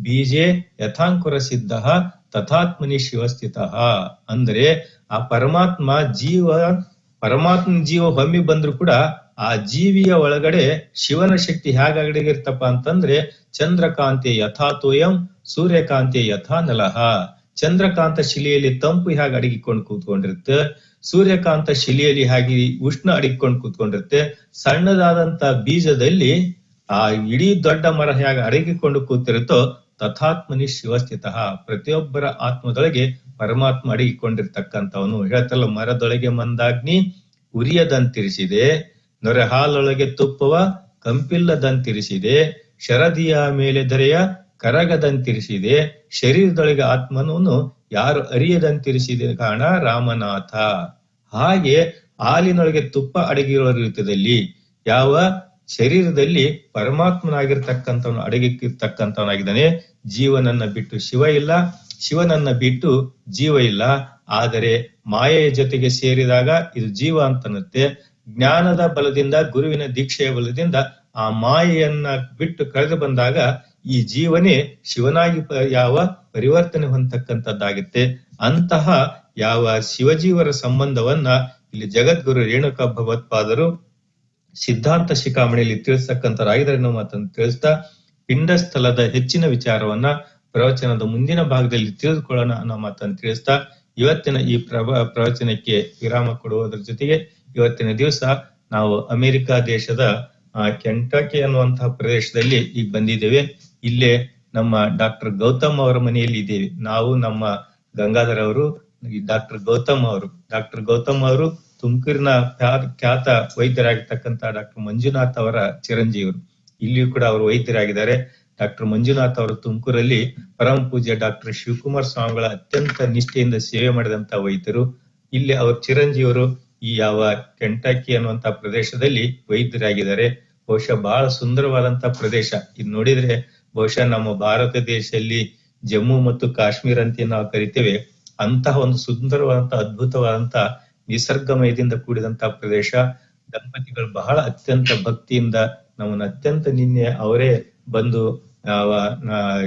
ಬೀಜೆ ಯಥಾಂಕುರ ಸಿದ್ಧ ತಥಾತ್ಮನಿ ಶಿವಸ್ಥಿತ. ಅಂದ್ರೆ ಆ ಪರಮಾತ್ಮ ಜೀವ ಪರಮಾತ್ಮ ಜೀವ ಹೊಮ್ಮಿ ಬಂದ್ರು ಕೂಡ ಆ ಜೀವಿಯ ಒಳಗಡೆ ಶಿವನ ಶಕ್ತಿ ಹೇಗಾಗಿರ್ತಪ್ಪ ಅಂತಂದ್ರೆ ಚಂದ್ರಕಾಂತಿ ಯಥಾತೋಯಂ ಯಥಾ ನಲಹ. ಚಂದ್ರಕಾಂತ ಶಿಲೆಯಲ್ಲಿ ತಂಪು ಹೇಗೆ ಅಡಗಿಕೊಂಡು ಕೂತ್ಕೊಂಡಿರುತ್ತೆ? ಸೂರ್ಯಕಾಂತ ಶಿಲೆಯಲ್ಲಿ ಹಾಗೆ ಉಷ್ಣ ಅಡಗಿಕೊಂಡು ಕೂತ್ಕೊಂಡಿರುತ್ತೆ? ಸಣ್ಣದಾದಂತ ಬೀಜದಲ್ಲಿ ಆ ಇಡೀ ದೊಡ್ಡ ಮರ ಹೇಗೆ ಅಡಗಿಕೊಂಡು ಕೂತಿರುತ್ತೋ ತಥಾತ್ಮನಿ ಶಿವಸ್ಥಿತ. ಪ್ರತಿಯೊಬ್ಬರ ಆತ್ಮದೊಳಗೆ ಪರಮಾತ್ಮ ಅಡಗಿಕೊಂಡಿರ್ತಕ್ಕಂಥವನು. ಹೇಳ್ತಲ್ಲ, ಮರದೊಳಗೆ ಮಂದಾಗ್ನಿ, ಉರಿಯದಂತಿರಿಸಿದೆ. ನೊರೆ ಹಾಲೊಳಗೆ ತುಪ್ಪವ, ಕಂಪಿಲ್ಲದಂತಿರಿಸಿದೆ. ಶರದಿಯ ಮೇಲೆ ದರೆಯ ಕರಗದಂತಿರಿಸಿದೆ. ಶರೀರದೊಳಗೆ ಆತ್ಮನೂ ಯಾರು ಅರಿಯದಂತಿರಿಸಿದೆ ಕಾರಣ ರಾಮನಾಥ. ಹಾಗೆ ಹಾಲಿನೊಳಗೆ ತುಪ್ಪ ಅಡಗಿರುವ ರೀತಿಯಲ್ಲಿ ಯಾವ ಶರೀರದಲ್ಲಿ ಪರಮಾತ್ಮನಾಗಿರ್ತಕ್ಕಂಥವನು, ಅಡಗಿರ್ತಕ್ಕಂಥವನಾಗಿದ್ದಾನೆ. ಜೀವನನ್ನ ಬಿಟ್ಟು ಶಿವ ಇಲ್ಲ. ಶಿವನನ್ನ ಬಿಟ್ಟು ಜೀವ ಇಲ್ಲ. ಆದರೆ ಮಾಯೆಯ ಜೊತೆಗೆ ಸೇರಿದಾಗ ಇದು ಜೀವ ಅಂತನ್ನುತ್ತೆ. ಜ್ಞಾನದ ಬಲದಿಂದ, ಗುರುವಿನ ದೀಕ್ಷೆಯ ಬಲದಿಂದ ಆ ಮಾಯೆಯನ್ನ ಬಿಟ್ಟು ಕಳೆದು ಬಂದಾಗ ಈ ಜೀವನೇ ಶಿವನಾಗಿ ಯಾವ ಪರಿವರ್ತನೆ ಹೊಂದತಕ್ಕಂಥದ್ದಾಗುತ್ತೆ. ಅಂತಹ ಯಾವ ಶಿವಜೀವರ ಸಂಬಂಧವನ್ನ ಇಲ್ಲಿ ಜಗದ್ಗುರು ರೇಣುಕಾ ಭಗವತ್ಪಾದರು ಸಿದ್ಧಾಂತ ಶಿಖಾಮಣಿಯಲ್ಲಿ ತಿಳಿಸತಕ್ಕಂತ ರಾಗಿದರನ್ನ ಮಾತನ್ನು ತಿಳಿಸ್ತಾ ಪಿಂಡ ಸ್ಥಳದ ಹೆಚ್ಚಿನ ವಿಚಾರವನ್ನ ಪ್ರವಚನದ ಮುಂದಿನ ಭಾಗದಲ್ಲಿ ತಿಳಿದುಕೊಳ್ಳೋಣ ಅನ್ನೋ ಮಾತನ್ನು ತಿಳಿಸ್ತಾ, ಇವತ್ತಿನ ಈ ಪ್ರವ, ಪ್ರವಚನಕ್ಕೆ ವಿರಾಮ ಕೊಡುವುದರ ಜೊತೆಗೆ ಇವತ್ತಿನ ದಿವಸ ನಾವು ಅಮೆರಿಕ ದೇಶದ ಕೆಂಟಕಿ ಅನ್ನುವಂತಹ ಪ್ರದೇಶದಲ್ಲಿ ಈಗ ಬಂದಿದ್ದೇವೆ. ಇಲ್ಲೇ ನಮ್ಮ ಡಾಕ್ಟರ್ ಗೌತಮ್ ಅವರ ಮನೆಯಲ್ಲಿ ಇದ್ದೇವೆ. ನಾವು ನಮ್ಮ ಗಂಗಾಧರ್ ಅವರು ಡಾಕ್ಟರ್ ಗೌತಮ್ ಅವರು, ಡಾಕ್ಟರ್ ಗೌತಮ್ ಅವರು ತುಮಕೂರಿನ ಖ್ಯಾ- ಖ್ಯಾತ ವೈದ್ಯರಾಗಿರ್ತಕ್ಕಂತ ಡಾಕ್ಟರ್ ಮಂಜುನಾಥ್ ಅವರ ಚಿರಂಜೀವರು ಇಲ್ಲಿಯೂ ಕೂಡ ಅವರು ವೈದ್ಯರಾಗಿದ್ದಾರೆ. ಡಾಕ್ಟರ್ ಮಂಜುನಾಥ್ ಅವರು ತುಮಕೂರಲ್ಲಿ ಪರಮ ಪೂಜ್ಯ ಡಾಕ್ಟರ್ ಶಿವಕುಮಾರ್ ಸ್ವಾಮಿಗಳ ಅತ್ಯಂತ ನಿಷ್ಠೆಯಿಂದ ಸೇವೆ ಮಾಡಿದಂತ ವೈದ್ಯರು. ಇಲ್ಲಿ ಅವ್ರ ಚಿರಂಜೀವರು ಈ ಯಾವ ಕೆಂಟಕಿ ಅನ್ನುವಂತ ಪ್ರದೇಶದಲ್ಲಿ ವೈದ್ಯರಾಗಿದ್ದಾರೆ. ಬಹುಶಃ ಬಹಳ ಸುಂದರವಾದಂತ ಪ್ರದೇಶ. ಇದು ನೋಡಿದ್ರೆ ಬಹುಶಃ ನಮ್ಮ ಭಾರತ ದೇಶದಲ್ಲಿ ಜಮ್ಮು ಮತ್ತು ಕಾಶ್ಮೀರ ಅಂತ ನಾವು ಕರಿತೇವೆ. ಅಂತಹ ಒಂದು ಸುಂದರವಾದಂತ ಅದ್ಭುತವಾದಂತ ನಿಸರ್ಗಮಯದಿಂದ ಕೂಡಿದಂತ ಪ್ರದೇಶ. ದಂಪತಿಗಳು ಬಹಳ ಅತ್ಯಂತ ಭಕ್ತಿಯಿಂದ ನಮ್ಮನ್ನು ಅತ್ಯಂತ ನಿನ್ನೆ ಅವರೇ ಬಂದು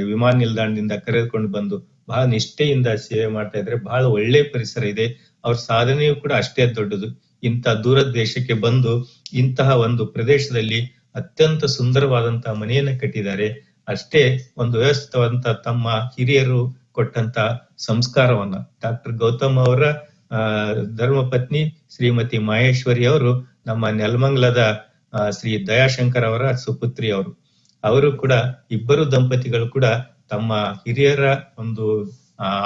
ವಿಮಾನ ನಿಲ್ದಾಣದಿಂದ ಕರೆದುಕೊಂಡು ಬಂದು ಬಹಳ ನಿಷ್ಠೆಯಿಂದ ಸೇವೆ ಮಾಡ್ತಾ ಇದ್ರೆ ಬಹಳ ಒಳ್ಳೆ ಪರಿಸರ ಇದೆ. ಅವ್ರ ಸಾಧನೆಯೂ ಕೂಡ ಅಷ್ಟೇ ದೊಡ್ಡದು. ಇಂಥ ದೂರ ದೇಶಕ್ಕೆ ಬಂದು ಇಂತಹ ಒಂದು ಪ್ರದೇಶದಲ್ಲಿ ಅತ್ಯಂತ ಸುಂದರವಾದಂತಹ ಮನೆಯನ್ನ ಕಟ್ಟಿದ್ದಾರೆ. ಅಷ್ಟೇ ಒಂದು ವ್ಯವಸ್ಥಿತವಾದಂತ ತಮ್ಮ ಹಿರಿಯರು ಕೊಟ್ಟಂತ ಸಂಸ್ಕಾರವನ್ನ ಡಾಕ್ಟರ್ ಗೌತಮ್ ಅವರ ಧರ್ಮಪತ್ನಿ ಶ್ರೀಮತಿ ಮಹೇಶ್ವರಿ ಅವರು ನಮ್ಮ ನೆಲಮಂಗ್ಲದ ಶ್ರೀ ದಯಾಶಂಕರ್ ಅವರ ಸುಪುತ್ರಿ ಅವರು. ಅವರು ಕೂಡ ಇಬ್ಬರು ದಂಪತಿಗಳು ಕೂಡ ತಮ್ಮ ಹಿರಿಯರ ಒಂದು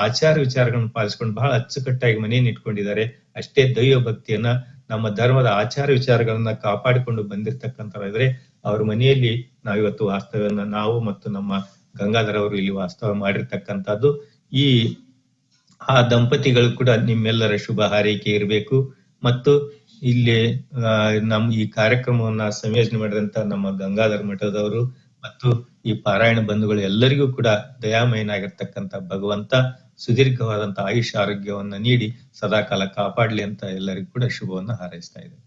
ಆಚಾರ ವಿಚಾರಗಳನ್ನು ಪಾಲಿಸ್ಕೊಂಡು ಬಹಳ ಅಚ್ಚುಕಟ್ಟಾಗಿ ಮನೆಯನ್ನು ಇಟ್ಕೊಂಡಿದ್ದಾರೆ. ಅಷ್ಟೇ ದೈವ ಭಕ್ತಿಯನ್ನ ನಮ್ಮ ಧರ್ಮದ ಆಚಾರ ವಿಚಾರಗಳನ್ನ ಕಾಪಾಡಿಕೊಂಡು ಬಂದಿರತಕ್ಕಂಥವ್ರಿದ್ರೆ ಅವ್ರ ಮನೆಯಲ್ಲಿ ನಾವು ಇವತ್ತು ವಾಸ್ತವ್ಯವನ್ನ ನಾವು ಮತ್ತು ನಮ್ಮ ಗಂಗಾಧರ್ ಅವರು ಇಲ್ಲಿ ವಾಸ್ತವ ಮಾಡಿರ್ತಕ್ಕಂಥದ್ದು ಈ ಆ ದಂಪತಿಗಳು ಕೂಡ ನಿಮ್ಮೆಲ್ಲರ ಶುಭ ಹಾರೈಕೆ ಇರಬೇಕು. ಮತ್ತು ಇಲ್ಲಿ ನಮ್ ಈ ಕಾರ್ಯಕ್ರಮವನ್ನ ಸಂಯೋಜನೆ ಮಾಡಿದಂತ ನಮ್ಮ ಗಂಗಾಧರ ಮಠದವರು ಮತ್ತು ಈ ಪಾರಾಯಣ ಬಂಧುಗಳು ಎಲ್ಲರಿಗೂ ಕೂಡ ದಯಾಮಯನಾಗಿರ್ತಕ್ಕಂಥ ಭಗವಂತ ಸುದೀರ್ಘವಾದಂತಹ ಆಯುಷ್ ಆರೋಗ್ಯವನ್ನ ನೀಡಿ ಸದಾಕಾಲ ಕಾಪಾಡ್ಲಿ ಅಂತ ಎಲ್ಲರಿಗೂ ಕೂಡ ಶುಭವನ್ನು ಹಾರೈಸ್ತಾ ಇದೆ